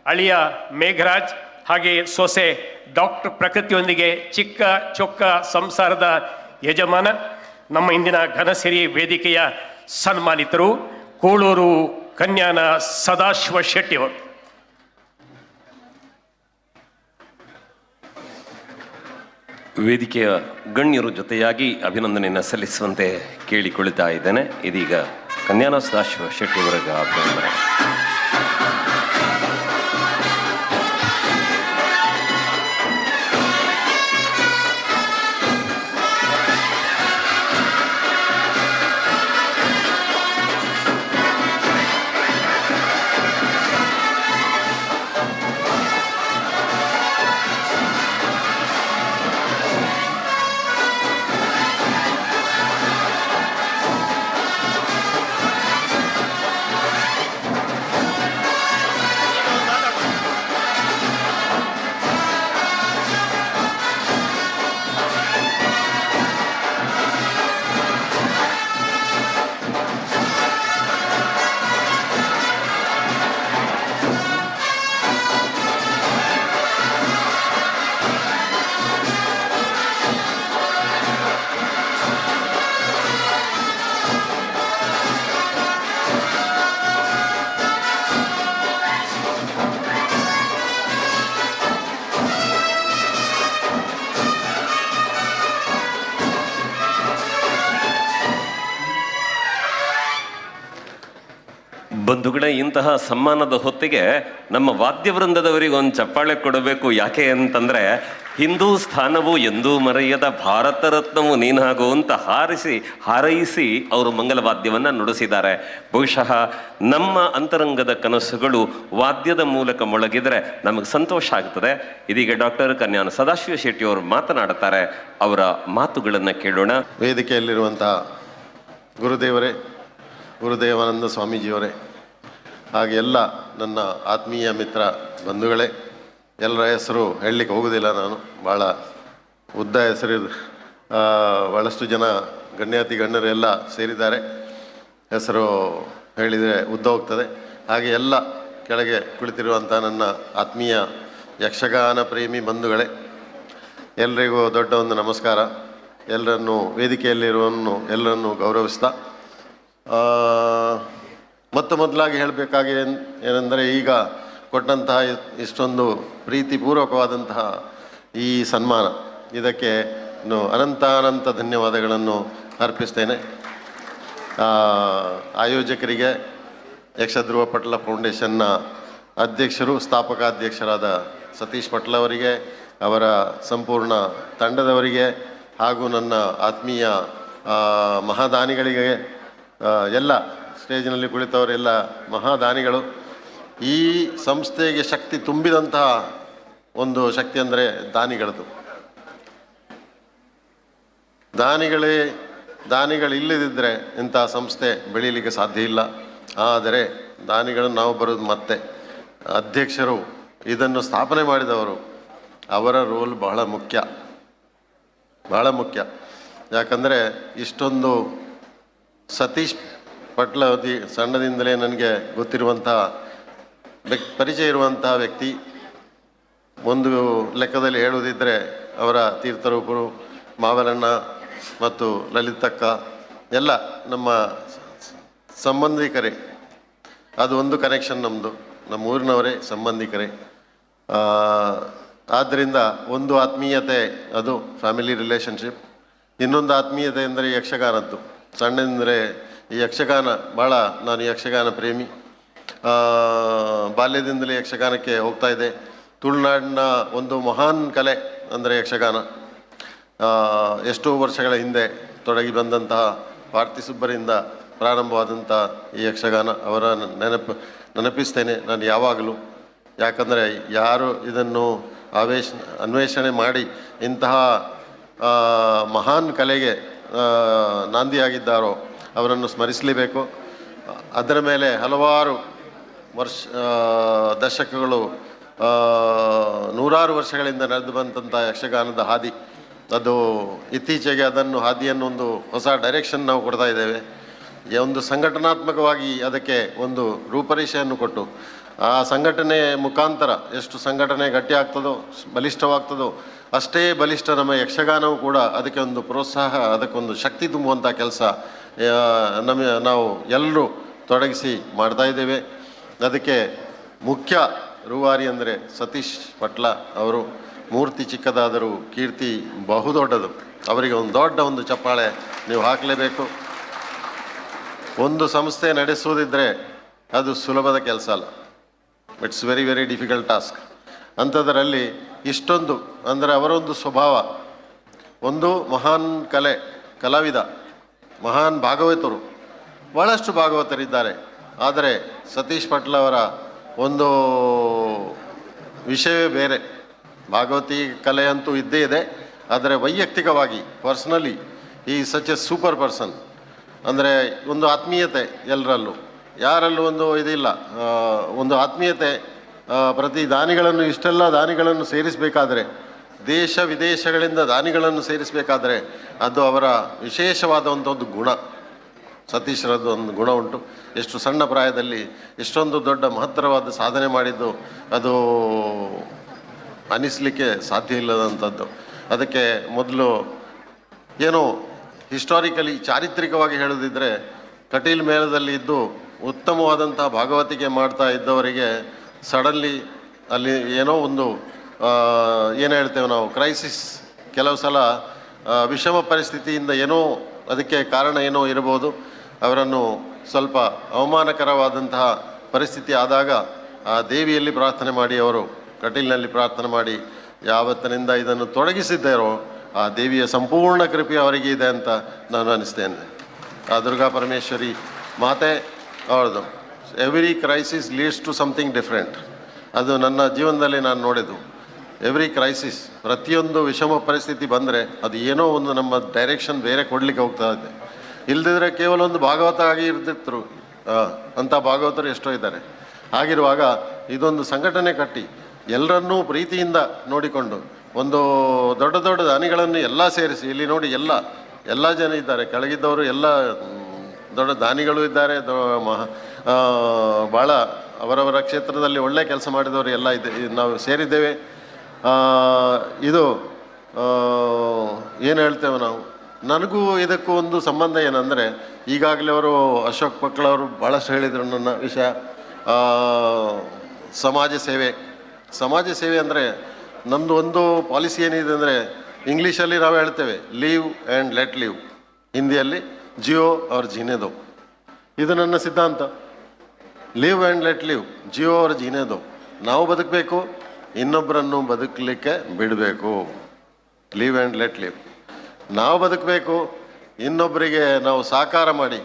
ಅಳಿಯ ಮೇಘರಾಜ್ ಹಾಗೆ ಸೊಸೆ ಡಾಕ್ಟರ್ ಪ್ರಕೃತಿಯೊಂದಿಗೆ ಚಿಕ್ಕ ಚೊಕ್ಕ ಸಂಸಾರದ ಯಜಮಾನ, ನಮ್ಮ ಇಂದಿನ ಘನಸಿರಿ ವೇದಿಕೆಯ ಸನ್ಮಾನಿತರು ಕೋಳೂರು ಕನ್ಯಾನ ಸದಾಶಿವ ಶೆಟ್ಟಿಯವರು ವೇದಿಕೆಯ ಗಣ್ಯರು ಜೊತೆಯಾಗಿ ಅಭಿನಂದನೆಯನ್ನು ಸಲ್ಲಿಸುವಂತೆ ಕೇಳಿಕೊಳ್ತಾ ಇದ್ದೇನೆ. ಇದೀಗ ಕನ್ಯಾನ ಸದಾಶಿವ ಶೆಟ್ಟಿಯವರಿಗೆ ಅಭಿನಂದನೆ ಇಂತಹ ಸಮ್ಮಾನದ ಹೊತ್ತಿಗೆ ನಮ್ಮ ವಾದ್ಯವೃಂದದವರಿಗೆ ಒಂದು ಚಪ್ಪಾಳೆ ಕೊಡಬೇಕು. ಯಾಕೆ ಅಂತಂದ್ರೆ ಹಿಂದೂಸ್ಥಾನವು ಎಂದೂ ಮರೆಯದ ಭಾರತ ರತ್ನವು ನೀನಾಗು ಅಂತ ಹಾರಿಸಿ, ಹಾರೈಸಿ ಅವರು ಮಂಗಲ ವಾದ್ಯವನ್ನು ನುಡಿಸಿದ್ದಾರೆ. ಬಹುಶಃ ನಮ್ಮ ಅಂತರಂಗದ ಕನಸುಗಳು ವಾದ್ಯದ ಮೂಲಕ ಮೊಳಗಿದರೆ ನಮಗೆ ಸಂತೋಷ ಆಗ್ತದೆ. ಇದೀಗ ಡಾಕ್ಟರ್ ಕನ್ಯಾನ ಸದಾಶಿವ ಶೆಟ್ಟಿ ಅವರು ಮಾತನಾಡುತ್ತಾರೆ. ಅವರ ಮಾತುಗಳನ್ನು ಕೇಳೋಣ. ವೇದಿಕೆಯಲ್ಲಿರುವಂತಹ ಗುರುದೇವರೇ, ಗುರುದೇವಾನಂದ ಸ್ವಾಮೀಜಿಯವರೇ ಹಾಗೆ ಎಲ್ಲ ನನ್ನ ಆತ್ಮೀಯ ಮಿತ್ರ ಬಂಧುಗಳೇ, ಎಲ್ಲರ ಹೆಸರು ಹೇಳಲಿಕ್ಕೆ ಹೋಗೋದಿಲ್ಲ ನಾನು. ಭಾಳ ಉದ್ದ ಹೆಸರು ಭಾಳಷ್ಟು ಜನ ಗಣ್ಯಾತಿ ಗಣ್ಯರು ಎಲ್ಲ ಸೇರಿದ್ದಾರೆ. ಹೆಸರು ಹೇಳಿದರೆ ಉದ್ದ ಹೋಗ್ತದೆ. ಹಾಗೆ ಎಲ್ಲ ಕೆಳಗೆ ಕುಳಿತಿರುವಂಥ ನನ್ನ ಆತ್ಮೀಯ ಯಕ್ಷಗಾನ ಪ್ರೇಮಿ ಬಂಧುಗಳೇ, ಎಲ್ರಿಗೂ ದೊಡ್ಡ ಒಂದು ನಮಸ್ಕಾರ. ಎಲ್ಲರನ್ನು ವೇದಿಕೆಯಲ್ಲಿರುವನ್ನು ಎಲ್ಲರನ್ನು ಗೌರವಿಸ್ತಾ ಮೊತ್ತ ಮೊದಲಾಗಿ ಹೇಳಬೇಕಾಗಿ ಏನ್ ಏನೆಂದರೆ ಈಗ ಕೊಟ್ಟಂತಹ ಇಷ್ಟೊಂದು ಪ್ರೀತಿಪೂರ್ವಕವಾದಂತಹ ಈ ಸನ್ಮಾನ. ಇದಕ್ಕೆ ಅನಂತ ಅನಂತ ಧನ್ಯವಾದಗಳನ್ನು ಅರ್ಪಿಸ್ತೇನೆ. ಆಯೋಜಕರಿಗೆ ಯಕ್ಷಧ್ರುವ ಪಟ್ಲ ಫೌಂಡೇಶನ್ನ ಅಧ್ಯಕ್ಷರು, ಸ್ಥಾಪಕಾಧ್ಯಕ್ಷರಾದ ಸತೀಶ್ ಪಟ್ಲ ಅವರಿಗೆ, ಅವರ ಸಂಪೂರ್ಣ ತಂಡದವರಿಗೆ ಹಾಗೂ ನನ್ನ ಆತ್ಮೀಯ ಮಹಾದಾನಿಗಳಿಗೆ ಎಲ್ಲ ಸ್ಟೇಜಿನಲ್ಲಿ ಕುಳಿತವರೆಲ್ಲ ಮಹಾದಾನಿಗಳು. ಈ ಸಂಸ್ಥೆಗೆ ಶಕ್ತಿ ತುಂಬಿದಂತಹ ಒಂದು ಶಕ್ತಿ ಅಂದರೆ ದಾನಿಗಳದು. ದಾನಿಗಳೇ ದಾನಿಗಳಿಲ್ಲದಿದ್ದರೆ ಇಂಥ ಸಂಸ್ಥೆ ಬೆಳೀಲಿಕ್ಕೆ ಸಾಧ್ಯ ಇಲ್ಲ. ಆದರೆ ದಾನಿಗಳು ನಾವು ಬರೋದು ಮತ್ತೆ. ಅಧ್ಯಕ್ಷರು ಇದನ್ನು ಸ್ಥಾಪನೆ ಮಾಡಿದವರು ಅವರ ರೋಲ್ ಬಹಳ ಮುಖ್ಯ. ಬಹಳ ಮುಖ್ಯ. ಯಾಕಂದರೆ ಇಷ್ಟೊಂದು ಸತೀಶ್ ಪಟ್ಲವತಿ ಸಣ್ಣದಿಂದಲೇ ನನಗೆ ಗೊತ್ತಿರುವಂಥ ವ್ಯಕ್ತಿ ಪರಿಚಯ ಇರುವಂತಹ ವ್ಯಕ್ತಿ. ಒಂದು ಲೆಕ್ಕದಲ್ಲಿ ಹೇಳುವುದಿದ್ದರೆ ಅವರ ತೀರ್ಥರೂಪರು ಮಾವಲಣ್ಣ ಮತ್ತು ಲಲಿತಕ್ಕ, ಎಲ್ಲ ನಮ್ಮ ಸಂಬಂಧಿಕರೇ. ಅದು ಒಂದು ಕನೆಕ್ಷನ್ ನಮ್ಮದು ನಮ್ಮ ಊರಿನವರೇ ಸಂಬಂಧಿಕರೇ ಆದ್ದರಿಂದ ಒಂದು ಆತ್ಮೀಯತೆ ಅದು ಫ್ಯಾಮಿಲಿ ರಿಲೇಷನ್ಶಿಪ್ ಇನ್ನೊಂದು ಆತ್ಮೀಯತೆ ಅಂದರೆ ಯಕ್ಷಗಾನದ್ದು. ಸಣ್ಣಂದರೆ ಈ ಯಕ್ಷಗಾನ ಭಾಳ ನಾನು ಯಕ್ಷಗಾನ ಪ್ರೇಮಿ. ಬಾಲ್ಯದಿಂದಲೇ ಯಕ್ಷಗಾನಕ್ಕೆ ಹೋಗ್ತಾ ಇದ್ದೆ. ತುಳುನಾಡಿನ ಒಂದು ಮಹಾನ್ ಕಲೆ ಅಂದರೆ ಯಕ್ಷಗಾನ. ಎಷ್ಟೋ ವರ್ಷಗಳ ಹಿಂದೆ ತೊಡಗಿ ಬಂದಂತಹ ಪಾರ್ಥಿಸುಬ್ಬರಿಂದ ಪ್ರಾರಂಭವಾದಂಥ ಈ ಯಕ್ಷಗಾನ. ಅವರ ನೆನಪು ನೆನಪಿಸ್ತೇನೆ ನಾನು ಯಾವಾಗಲೂ. ಯಾಕಂದರೆ ಯಾರು ಇದನ್ನು ಆವೇಶ ಅನ್ವೇಷಣೆ ಮಾಡಿ ಇಂತಹ ಮಹಾನ್ ಕಲೆಗೆ ನಾಂದಿಯಾಗಿದ್ದಾರೋ ಅವರನ್ನು ಸ್ಮರಿಸಲೇಬೇಕು. ಅದರ ಮೇಲೆ ಹಲವಾರು ವರ್ಷ ದಶಕಗಳು ನೂರಾರು ವರ್ಷಗಳಿಂದ ನಡೆದು ಬಂದಂಥ ಯಕ್ಷಗಾನದ ಹಾದಿ. ಅದು ಇತ್ತೀಚೆಗೆ ಅದನ್ನು ಹಾದಿಯನ್ನು ಒಂದು ಹೊಸ ಡೈರೆಕ್ಷನ್ ನಾವು ಕೊಡ್ತಾ ಇದ್ದೇವೆ. ಒಂದು ಸಂಘಟನಾತ್ಮಕವಾಗಿ ಅದಕ್ಕೆ ಒಂದು ರೂಪರೇಷೆಯನ್ನು ಕೊಟ್ಟು, ಆ ಸಂಘಟನೆ ಮುಖಾಂತರ ಎಷ್ಟು ಸಂಘಟನೆ ಗಟ್ಟಿ ಆಗ್ತದೋ ಬಲಿಷ್ಠವಾಗ್ತದೋ, ಅಷ್ಟೇ ಬಲಿಷ್ಠ ನಮ್ಮ ಯಕ್ಷಗಾನವು ಕೂಡ ಅದಕ್ಕೆ ಒಂದು ಪ್ರೋತ್ಸಾಹ, ಅದಕ್ಕೊಂದು ಶಕ್ತಿ ತುಂಬುವಂಥ ಕೆಲಸ ನಮ್ಮ ನಾವು ಎಲ್ಲರೂ ತೊಡಗಿಸಿ ಮಾಡ್ತಾ ಇದ್ದೇವೆ. ಅದಕ್ಕೆ ಮುಖ್ಯ ರೂವಾರಿ ಅಂದರೆ ಸತೀಶ್ ಪಟ್ಲ ಅವರು, ಮೂರ್ತಿ ಚಿಕ್ಕದಾದರೂ ಕೀರ್ತಿ ಬಹುದೊಡ್ಡದು. ಅವರಿಗೆ ಒಂದು ದೊಡ್ಡ ಒಂದು ಚಪ್ಪಾಳೆ ನೀವು ಹಾಕಲೇಬೇಕು. ಒಂದು ಸಂಸ್ಥೆ ನಡೆಸೋದಿದ್ದರೆ ಅದು ಸುಲಭದ ಕೆಲಸ ಅಲ್ಲ. It's very very difficult task ಅಂಥದ್ರಲ್ಲಿ ಇಷ್ಟೊಂದು, ಅಂದರೆ ಅವರೊಂದು ಸ್ವಭಾವ. ಒಂದು ಮಹಾನ್ ಕಲೆ, ಕಲಾವಿದ. ಮಹಾನ್ ಭಾಗವತರು ಭಾಳಷ್ಟು ಭಾಗವತರಿದ್ದಾರೆ. ಆದರೆ ಸತೀಶ್ ಪಟ್ಲ ಅವರ ಒಂದು ವಿಷಯವೇ ಬೇರೆ. ಭಾಗವತಿ ಕಲೆ ಅಂತೂ ಇದ್ದೇ ಇದೆ. ಆದರೆ ವೈಯಕ್ತಿಕವಾಗಿ ಪರ್ಸ್ನಲಿ ಈ ಸಚ್ ಎ ಸೂಪರ್ ಪರ್ಸನ್ ಅಂದರೆ ಒಂದು ಆತ್ಮೀಯತೆ ಎಲ್ಲರಲ್ಲೂ ಯಾರಲ್ಲೂ ಒಂದು ಇದಿಲ್ಲ. ಒಂದು ಆತ್ಮೀಯತೆ ಪ್ರತಿ ದಾನಿಗಳನ್ನು, ಇಷ್ಟೆಲ್ಲ ದಾನಿಗಳನ್ನು ಸೇರಿಸಬೇಕಾದ್ರೆ ದೇಶ ವಿದೇಶಗಳಿಂದ ದಾನಿಗಳನ್ನು ಸೇರಿಸಬೇಕಾದ್ರೆ ಅದು ಅವರ ವಿಶೇಷವಾದಂಥ ಒಂದು ಗುಣ. ಸತೀಶ್ರದ್ದು ಒಂದು ಗುಣ ಉಂಟು. ಎಷ್ಟು ಸಣ್ಣ ಪ್ರಾಯದಲ್ಲಿ ಎಷ್ಟೊಂದು ದೊಡ್ಡ ಮಹತ್ತರವಾದ ಸಾಧನೆ ಮಾಡಿದ್ದು ಅದು ಅನಿಸಲಿಕ್ಕೆ ಸಾಧ್ಯ ಇಲ್ಲದಂಥದ್ದು. ಅದಕ್ಕೆ ಮೊದಲು ಏನು ಹಿಸ್ಟಾರಿಕಲಿ ಚಾರಿತ್ರಿಕವಾಗಿ ಹೇಳೋದಿದ್ದರೆ ಕಟೀಲ್ ಮೇಳದಲ್ಲಿ ಇದ್ದು ಉತ್ತಮವಾದಂತಹ ಭಾಗವತಿಕೆ ಮಾಡ್ತಾ ಇದ್ದವರಿಗೆ ಸಡನ್ಲಿ ಅಲ್ಲಿ ಏನೋ ಒಂದು ಏನು ಹೇಳ್ತೇವೆ ನಾವು? ಕ್ರೈಸಿಸ್ ಕೆಲವು ಸಲ ವಿಷಮ ಪರಿಸ್ಥಿತಿಯಿಂದ ಏನೋ ಅದಕ್ಕೆ ಕಾರಣ ಏನೋ ಇರಬಹುದು. ಅವರನ್ನು ಸ್ವಲ್ಪ ಅವಮಾನಕರವಾದಂತಹ ಪರಿಸ್ಥಿತಿ ಆದಾಗ, ಆ, ದೇವಿಯಲ್ಲಿ ಪ್ರಾರ್ಥನೆ ಮಾಡಿ, ಅವರು ಕಟೀಲಿನಲ್ಲಿ ಪ್ರಾರ್ಥನೆ ಮಾಡಿ, ಯಾವತ್ತಿನಿಂದ ಇದನ್ನು ತೊಡಗಿಸಿದ್ದಾರೋ, ಆ ದೇವಿಯ ಸಂಪೂರ್ಣ ಕೃಪೆ ಅವರಿಗೆ ಇದೆ ಅಂತ ನಾನು ಅನಿಸ್ತೇನೆ. ಆ, ದುರ್ಗಾ ಪರಮೇಶ್ವರಿ ಮಾತೆ ಅವ್ರದ್ದು every crisis leads to something different ಅದು ನನ್ನ ಜೀವನದಲ್ಲಿ ನಾನು ನೋಡಿದ್ದು. ಎವ್ರಿ ಕ್ರೈಸಿಸ್ ಪ್ರತಿಯೊಂದು ವಿಷಮ ಪರಿಸ್ಥಿತಿ ಬಂದರೆ ಅದು ಏನೋ ಒಂದು ನಮ್ಮ ಡೈರೆಕ್ಷನ್ ಬೇರೆ ಕೊಡಲಿಕ್ಕೆ ಹೋಗ್ತಾ ಇದೆ. ಇಲ್ದಿದ್ರೆ ಕೇವಲ ಒಂದು ಭಾಗವತ ಆಗಿ ಇರ್ತಿತ್ತು ಅಂಥ ಭಾಗವತರು ಎಷ್ಟೋ ಇದ್ದಾರೆ. ಆಗಿರುವಾಗ ಇದೊಂದು ಸಂಘಟನೆ ಕಟ್ಟಿ ಎಲ್ಲರನ್ನೂ ಪ್ರೀತಿಯಿಂದ ನೋಡಿಕೊಂಡು ಒಂದು ದೊಡ್ಡ ದೊಡ್ಡ ದಾನಿಗಳನ್ನು ಎಲ್ಲ ಸೇರಿಸಿ, ಇಲ್ಲಿ ನೋಡಿ ಎಲ್ಲ ಎಲ್ಲ ಜನ ಇದ್ದಾರೆ. ಕೆಳಗಿದ್ದವರು ಎಲ್ಲ ದೊಡ್ಡ ದಾನಿಗಳು ಇದ್ದಾರೆ. ಮಹಾ ಭಾಳ ಅವರವರ ಕ್ಷೇತ್ರದಲ್ಲಿ ಒಳ್ಳೆ ಕೆಲಸ ಮಾಡಿದವರು ಎಲ್ಲ ಇದೆ, ನಾವು ಸೇರಿದ್ದೇವೆ. ಇದು ಏನು ಹೇಳ್ತೇವೆ ನಾವು? ನನಗೂ ಇದಕ್ಕೂ ಒಂದು ಸಂಬಂಧ ಏನಂದರೆ, ಈಗಾಗಲೇ ಅವರು ಅಶೋಕ್ ಪಕ್ಳವರು ಭಾಳಷ್ಟು ಹೇಳಿದರು ನನ್ನ ವಿಷಯ. ಸಮಾಜ ಸೇವೆ. ಸಮಾಜ ಸೇವೆ ಅಂದರೆ ನಮ್ಮದು ಒಂದು ಪಾಲಿಸಿ ಏನಿದೆ ಅಂದರೆ, ಇಂಗ್ಲೀಷಲ್ಲಿ ನಾವು ಹೇಳ್ತೇವೆ, ಲೀವ್ ಆ್ಯಂಡ್ ಲೆಟ್ ಲೀವ್. ಹಿಂದಿಯಲ್ಲಿ, ಜಿಯೋ ಅವ್ರ ಜೀನೇದೋ. ಇದು ನನ್ನ ಸಿದ್ಧಾಂತ. ಲೀವ್ ಆ್ಯಂಡ್ ಲೆಟ್ ಲೀವ್, ಜಿಯೋ ಅವ್ರ ಜೀನೇದೋ. ನಾವು ಬದುಕಬೇಕು ಇನ್ನೊಬ್ಬರನ್ನು ಬದುಕಲಿಕ್ಕೆ ಬಿಡಬೇಕು. ಲೀವ್ ಆ್ಯಂಡ್ ಲೆಟ್ ಲೀವ್ ನಾವು ಬದುಕಬೇಕು ಇನ್ನೊಬ್ಬರಿಗೆ ನಾವು ಸಾಕಾರ ಮಾಡಿ,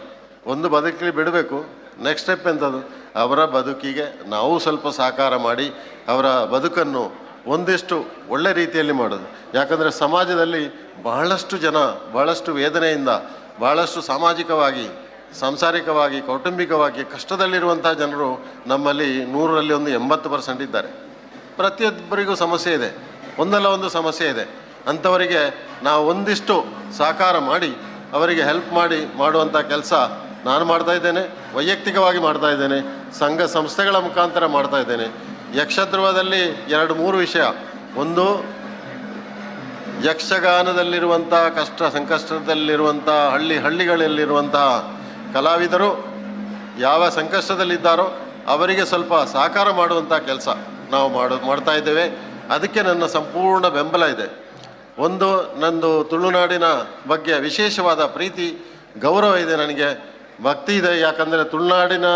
ಒಂದು ಬದುಕಲಿ ಬಿಡಬೇಕು. ನೆಕ್ಸ್ಟ್ ಸ್ಟೆಪ್ ಎಂಥದ್ದು ಅವರ ಬದುಕಿಗೆ ನಾವು ಸ್ವಲ್ಪ ಸಾಕಾರ ಮಾಡಿ, ಅವರ ಬದುಕನ್ನು ಒಂದಿಷ್ಟು ಒಳ್ಳೆ ರೀತಿಯಲ್ಲಿ ಮಾಡೋದು. ಯಾಕಂದರೆ ಸಮಾಜದಲ್ಲಿ ಬಹಳಷ್ಟು ಜನ, ಬಹಳಷ್ಟು ವೇದನೆಯಿಂದ, ಬಹಳಷ್ಟು ಸಾಮಾಜಿಕವಾಗಿ, ಸಾಂಸಾರಿಕವಾಗಿ, ಕೌಟುಂಬಿಕವಾಗಿ ಕಷ್ಟದಲ್ಲಿರುವಂಥ ಜನರು ನಮ್ಮಲ್ಲಿ ನೂರರಲ್ಲಿ ಒಂದು ಎಂಬತ್ತು ಪರ್ಸೆಂಟ್ ಇದ್ದಾರೆ. ಪ್ರತಿಯೊಬ್ಬರಿಗೂ ಸಮಸ್ಯೆ ಇದೆ. ಒಂದಲ್ಲ ಒಂದು ಸಮಸ್ಯೆ ಇದೆ. ಅಂಥವರಿಗೆ ನಾವು ಒಂದಿಷ್ಟು ಸಹಕಾರ ಮಾಡಿ, ಅವರಿಗೆ ಹೆಲ್ಪ್ ಮಾಡಿ ಮಾಡುವಂಥ ಕೆಲಸ ನಾನು ಮಾಡ್ತಾ ಇದ್ದೇನೆ, ವೈಯಕ್ತಿಕವಾಗಿ ಮಾಡ್ತಾ ಇದ್ದೇನೆ, ಸಂಘ ಸಂಸ್ಥೆಗಳ ಮುಖಾಂತರ ಮಾಡ್ತಾ ಇದ್ದೇನೆ. ಯಕ್ಷಧ್ರುವದಲ್ಲಿ ಎರಡು ಮೂರು ವಿಷಯ. ಒಂದು, ಯಕ್ಷಗಾನದಲ್ಲಿರುವಂಥ ಕಷ್ಟ ಸಂಕಷ್ಟದಲ್ಲಿರುವಂಥ ಹಳ್ಳಿ ಹಳ್ಳಿಗಳಲ್ಲಿರುವಂತಹ ಕಲಾವಿದರು ಯಾವ ಸಂಕಷ್ಟದಲ್ಲಿದ್ದಾರೋ ಅವರಿಗೆ ಸ್ವಲ್ಪ ಸಹಕಾರ ಮಾಡುವಂಥ ಕೆಲಸ. ನಾವು ಮಾಡೋ, ಮಾಡ್ತಾ ಇದ್ದೇವೆ. ಅದಕ್ಕೆ ನನ್ನ ಸಂಪೂರ್ಣ ಬೆಂಬಲ ಇದೆ. ಒಂದು, ನಂದು ತುಳುನಾಡಿನ ಬಗ್ಗೆ ವಿಶೇಷವಾದ ಪ್ರೀತಿ, ಗೌರವ ಇದೆ ನನಗೆ. ಭಕ್ತಿ ಇದೆ, ಯಾಕಂದರೆ ತುಳುನಾಡಿನ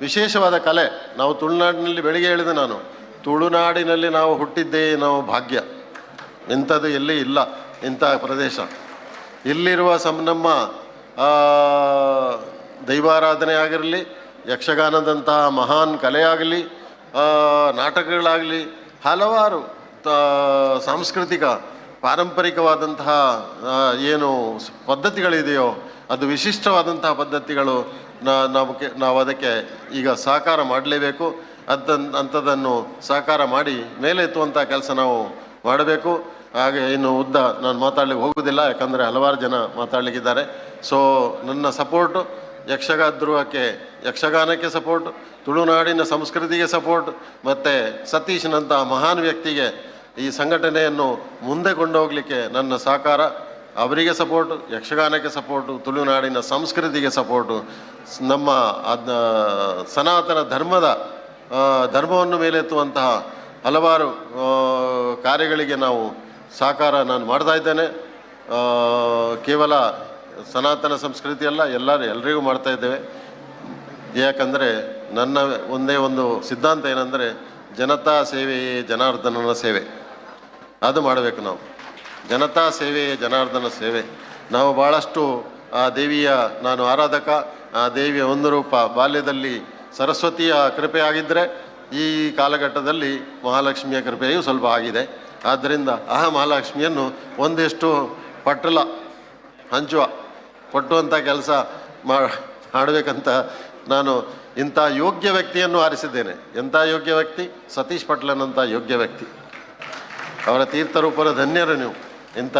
ವಿಶೇಷವಾದ ಕಲೆ, ನಾವು ತುಳುನಾಡಿನಲ್ಲಿ ಬೆಳಿಗ್ಗೆ ಹೇಳಿದೆ ನಾನು. ತುಳುನಾಡಿನಲ್ಲಿ ನಾವು ಹುಟ್ಟಿದ್ದೇ ನಾವು ಭಾಗ್ಯ. ಇಂಥದ್ದು ಎಲ್ಲಿ ಇಲ್ಲ, ಇಂಥ ಪ್ರದೇಶ. ಇಲ್ಲಿರುವ ಸಂ ನಮ್ಮ ದೈವಾರಾಧನೆ ಆಗಿರಲಿ, ಯಕ್ಷಗಾನದಂತಹ ಮಹಾನ್ ಕಲೆಯಾಗಲಿ ನಾಟಕಗಳಾಗಲಿ ಹಲವಾರು ಸಾಂಸ್ಕೃತಿಕ, ಪಾರಂಪರಿಕವಾದಂತಹ ಏನು ಪದ್ಧತಿಗಳಿದೆಯೋ, ಅದು ವಿಶಿಷ್ಟವಾದಂತಹ ಪದ್ಧತಿಗಳು ನಮಗೆ ನಾವು ಅದಕ್ಕೆ ಈಗ ಸಹಕಾರ ಮಾಡಲೇಬೇಕು. ಅದ ಅಂಥದ್ದನ್ನು ಸಹಕಾರ ಮಾಡಿ ಮೇಲೆ ಎತ್ತುವಂಥ ಕೆಲಸ ನಾವು ಮಾಡಬೇಕು. ಹಾಗೆ ಇನ್ನು ಉದ್ದ ನಾನು ಮಾತಾಡಲಿಕ್ಕೆ ಹೋಗುವುದಿಲ್ಲ, ಯಾಕಂದರೆ ಹಲವಾರು ಜನ ಮಾತಾಡಲಿಕ್ಕಿದ್ದಾರೆ. ಸೊ ನನ್ನ ಸಪೋರ್ಟು ಯಕ್ಷಗಾಧ್ರುವಕ್ಕೆ ಯಕ್ಷಗಾನಕ್ಕೆ ಸಪೋರ್ಟ್, ತುಳುನಾಡಿನ ಸಂಸ್ಕೃತಿಗೆ ಸಪೋರ್ಟ್, ಮತ್ತು ಸತೀಶ್ನಂತಹ ಮಹಾನ್ ವ್ಯಕ್ತಿಗೆ ಈ ಸಂಘಟನೆಯನ್ನು ಮುಂದೆ ಕೊಂಡೋಗಲಿಕ್ಕೆ ನನ್ನ ಸಹಕಾರ. ಅವರಿಗೆ ಸಪೋರ್ಟು, ಯಕ್ಷಗಾನಕ್ಕೆ ಸಪೋರ್ಟು, ತುಳುನಾಡಿನ ಸಂಸ್ಕೃತಿಗೆ ಸಪೋರ್ಟು. ನಮ್ಮ ಅದ, ಸನಾತನ ಧರ್ಮದ ಧರ್ಮವನ್ನು ಮೇಲೆತ್ತುವಂತಹ ಹಲವಾರು ಕಾರ್ಯಗಳಿಗೆ ನಾವು ಸಹಕಾರ ನಾನು ಮಾಡ್ತಾ ಇದ್ದೇನೆ. ಕೇವಲ ಸನಾತನ ಸಂಸ್ಕೃತಿ ಅಲ್ಲ, ಎಲ್ಲರೂ ಎಲ್ರಿಗೂ ಮಾಡ್ತಾ ಇದ್ದೇವೆ. ಯಾಕಂದರೆ ನನ್ನ ಒಂದೇ ಒಂದು ಸಿದ್ಧಾಂತ ಏನಂದರೆ, ಜನತಾ ಸೇವೆಯೇ ಜನಾರ್ದನನ ಸೇವೆ. ಅದು ಮಾಡಬೇಕು ನಾವು. ಜನತಾ ಸೇವೆಯೇ ಜನಾರ್ದನ ಸೇವೆ. ನಾವು ಭಾಳಷ್ಟು ಆ ದೇವಿಯ ನಾನು ಆರಾಧಕ, ಆ ದೇವಿಯ ಒಂದು ರೂಪ ಬಾಲ್ಯದಲ್ಲಿ ಸರಸ್ವತಿಯ ಕೃಪೆ ಆಗಿದ್ದರೆ ಈ ಕಾಲಘಟ್ಟದಲ್ಲಿ ಮಹಾಲಕ್ಷ್ಮಿಯ ಕೃಪೆಯೂ ಸ್ವಲ್ಪ ಆಗಿದೆ. ಆದ್ದರಿಂದ ಆ ಮಹಾಲಕ್ಷ್ಮಿಯನ್ನು ಒಂದಿಷ್ಟು ಪಟ್ಟಲ ಹಂಚುವ. ಕೊಟ್ಟುವಂಥ ಕೆಲಸ ಮಾಡಬೇಕಂತ ನಾನು ಇಂಥ ಯೋಗ್ಯ ವ್ಯಕ್ತಿಯನ್ನು ಆರಿಸಿದ್ದೇನೆ. ಎಂಥ ಯೋಗ್ಯ ವ್ಯಕ್ತಿ? ಸತೀಶ್ ಪಟ್ಲನಂಥ ಯೋಗ್ಯ ವ್ಯಕ್ತಿ. ಅವರ ತೀರ್ಥರೂಪರ ಧನ್ಯರು ನೀವು. ಇಂಥ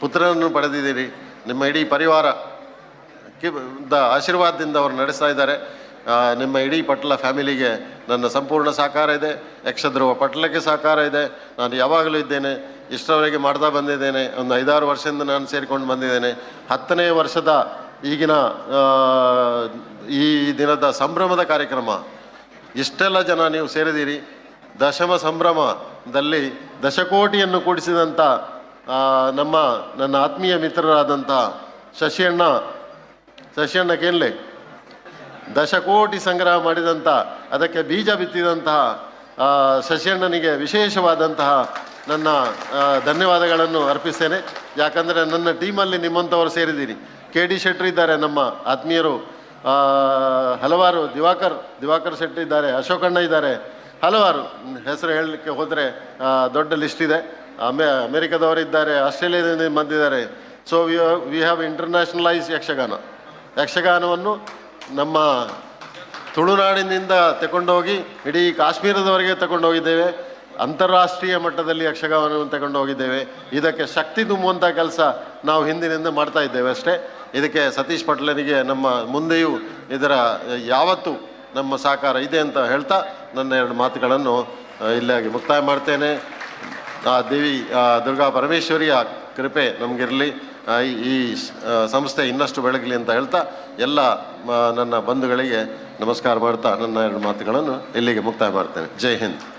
ಪುತ್ರನನ್ನು ಪಡೆದಿದ್ದೀರಿ. ನಿಮ್ಮ ಇಡೀ ಪರಿವಾರ ದ ಆಶೀರ್ವಾದದಿಂದ ಅವರು ನಡೆಸ್ತಾ ಇದ್ದಾರೆ. ನಿಮ್ಮ ಇಡೀ ಪಟ್ಲ ಫ್ಯಾಮಿಲಿಗೆ ನನ್ನ ಸಂಪೂರ್ಣ ಸಹಕಾರ ಇದೆ. ಯಕ್ಷಧ್ರುವ ಪಟ್ಲಕ್ಕೆ ಸಹಕಾರ ಇದೆ. ನಾನು ಯಾವಾಗಲೂ ಇದ್ದೇನೆ. ಇಷ್ಟರವರೆಗೆ ಮಾಡ್ತಾ ಬಂದಿದ್ದೇನೆ. ಒಂದು ಐದಾರು ವರ್ಷದಿಂದ ನಾನು ಸೇರಿಕೊಂಡು ಬಂದಿದ್ದೇನೆ. ಹತ್ತನೇ ವರ್ಷದ ಈಗಿನ ಈ ದಿನದ ಸಂಭ್ರಮದ ಕಾರ್ಯಕ್ರಮ. ಇಷ್ಟೆಲ್ಲ ಜನ ನೀವು ಸೇರಿದ್ದೀರಿ. ದಶಮ ಸಂಭ್ರಮದಲ್ಲಿ ದಶಕೋಟಿಯನ್ನು ಕೂಡಿಸಿದಂಥ ನಮ್ಮ, ನನ್ನ ಆತ್ಮೀಯ ಮಿತ್ರರಾದಂಥ ಶಶಿಯಣ್ಣ ಶಶಿಯಣ್ಣ ಕೇಳಲೆ. ದಶಕೋಟಿ ಸಂಗ್ರಹ ಮಾಡಿದಂಥ ಅದಕ್ಕೆ ಬೀಜ ಬಿತ್ತಿದಂತಹ ಶಶಿಯಣ್ಣನಿಗೆ ವಿಶೇಷವಾದಂತಹ ನನ್ನ ಧನ್ಯವಾದಗಳನ್ನು ಅರ್ಪಿಸ್ತೇನೆ. ಯಾಕಂದರೆ ನನ್ನ ಟೀಮಲ್ಲಿ ನಿಮ್ಮಂಥವರು ಸೇರಿದ್ದೀರಿ. ಕೆ ಡಿ ಶೆಟ್ರು ಇದ್ದಾರೆ, ನಮ್ಮ ಆತ್ಮೀಯರು. ಹಲವಾರು, ದಿವಾಕರ್ ದಿವಾಕರ್ ಶೆಟ್ಟಿ ಇದ್ದಾರೆ ಅಶೋಕಣ್ಣ ಇದ್ದಾರೆ. ಹಲವಾರು, ಹೆಸರು ಹೇಳಲಿಕ್ಕೆ ಹೋದರೆ ದೊಡ್ಡ ಲಿಸ್ಟ್ ಇದೆ. ಅಮೆ, ಅಮೆರಿಕದವರು ಇದ್ದಾರೆ ಆಸ್ಟ್ರೇಲಿಯಾದಿಂದ ಬಂದಿದ್ದಾರೆ. So we we have internationalise Yakshagana. ಯಕ್ಷಗಾನವನ್ನು ನಮ್ಮ ತುಳುನಾಡಿನಿಂದ ತಗೊಂಡೋಗಿ ಇಡೀ ಕಾಶ್ಮೀರದವರೆಗೆ ತಗೊಂಡೋಗಿದ್ದೇವೆ ಅಂತಾರಾಷ್ಟ್ರೀಯ ಮಟ್ಟದಲ್ಲಿ ಯಕ್ಷಗಾನವನ್ನು ತಗೊಂಡು ಹೋಗಿದ್ದೇವೆ. ಇದಕ್ಕೆ ಶಕ್ತಿ ತುಂಬುವಂಥ ಕೆಲಸ ನಾವು ಹಿಂದಿನಿಂದ ಮಾಡ್ತಾ ಇದ್ದೇವೆ ಅಷ್ಟೇ. ಇದಕ್ಕೆ ಸತೀಶ್ ಪಟ್ಲನಿಗೆ ನಮ್ಮ ಮುಂದೆಯೂ ಇದರ ಯಾವತ್ತು ನಮ್ಮ ಸಹಕಾರ ಇದೆ ಅಂತ ಹೇಳ್ತಾ ನನ್ನ ಎರಡು ಮಾತುಗಳನ್ನು ಇಲ್ಲಾಗಿ ಮುಕ್ತಾಯ ಮಾಡ್ತೇನೆ. ಆ, ದೇವಿ ದುರ್ಗಾ ಪರಮೇಶ್ವರಿಯ ಕೃಪೆ ನಮಗಿರಲಿ. ಈ ಸಂಸ್ಥೆ ಇನ್ನಷ್ಟು ಬೆಳಗಲಿ ಅಂತ ಹೇಳ್ತಾ ಎಲ್ಲ ನನ್ನ ಬಂಧುಗಳಿಗೆ ನಮಸ್ಕಾರ ಮಾಡ್ತಾ ನನ್ನ ಎರಡು ಮಾತುಗಳನ್ನು ಇಲ್ಲಿಗೆ ಮುಕ್ತಾಯ ಮಾಡ್ತೇನೆ. ಜೈ ಹಿಂದ್.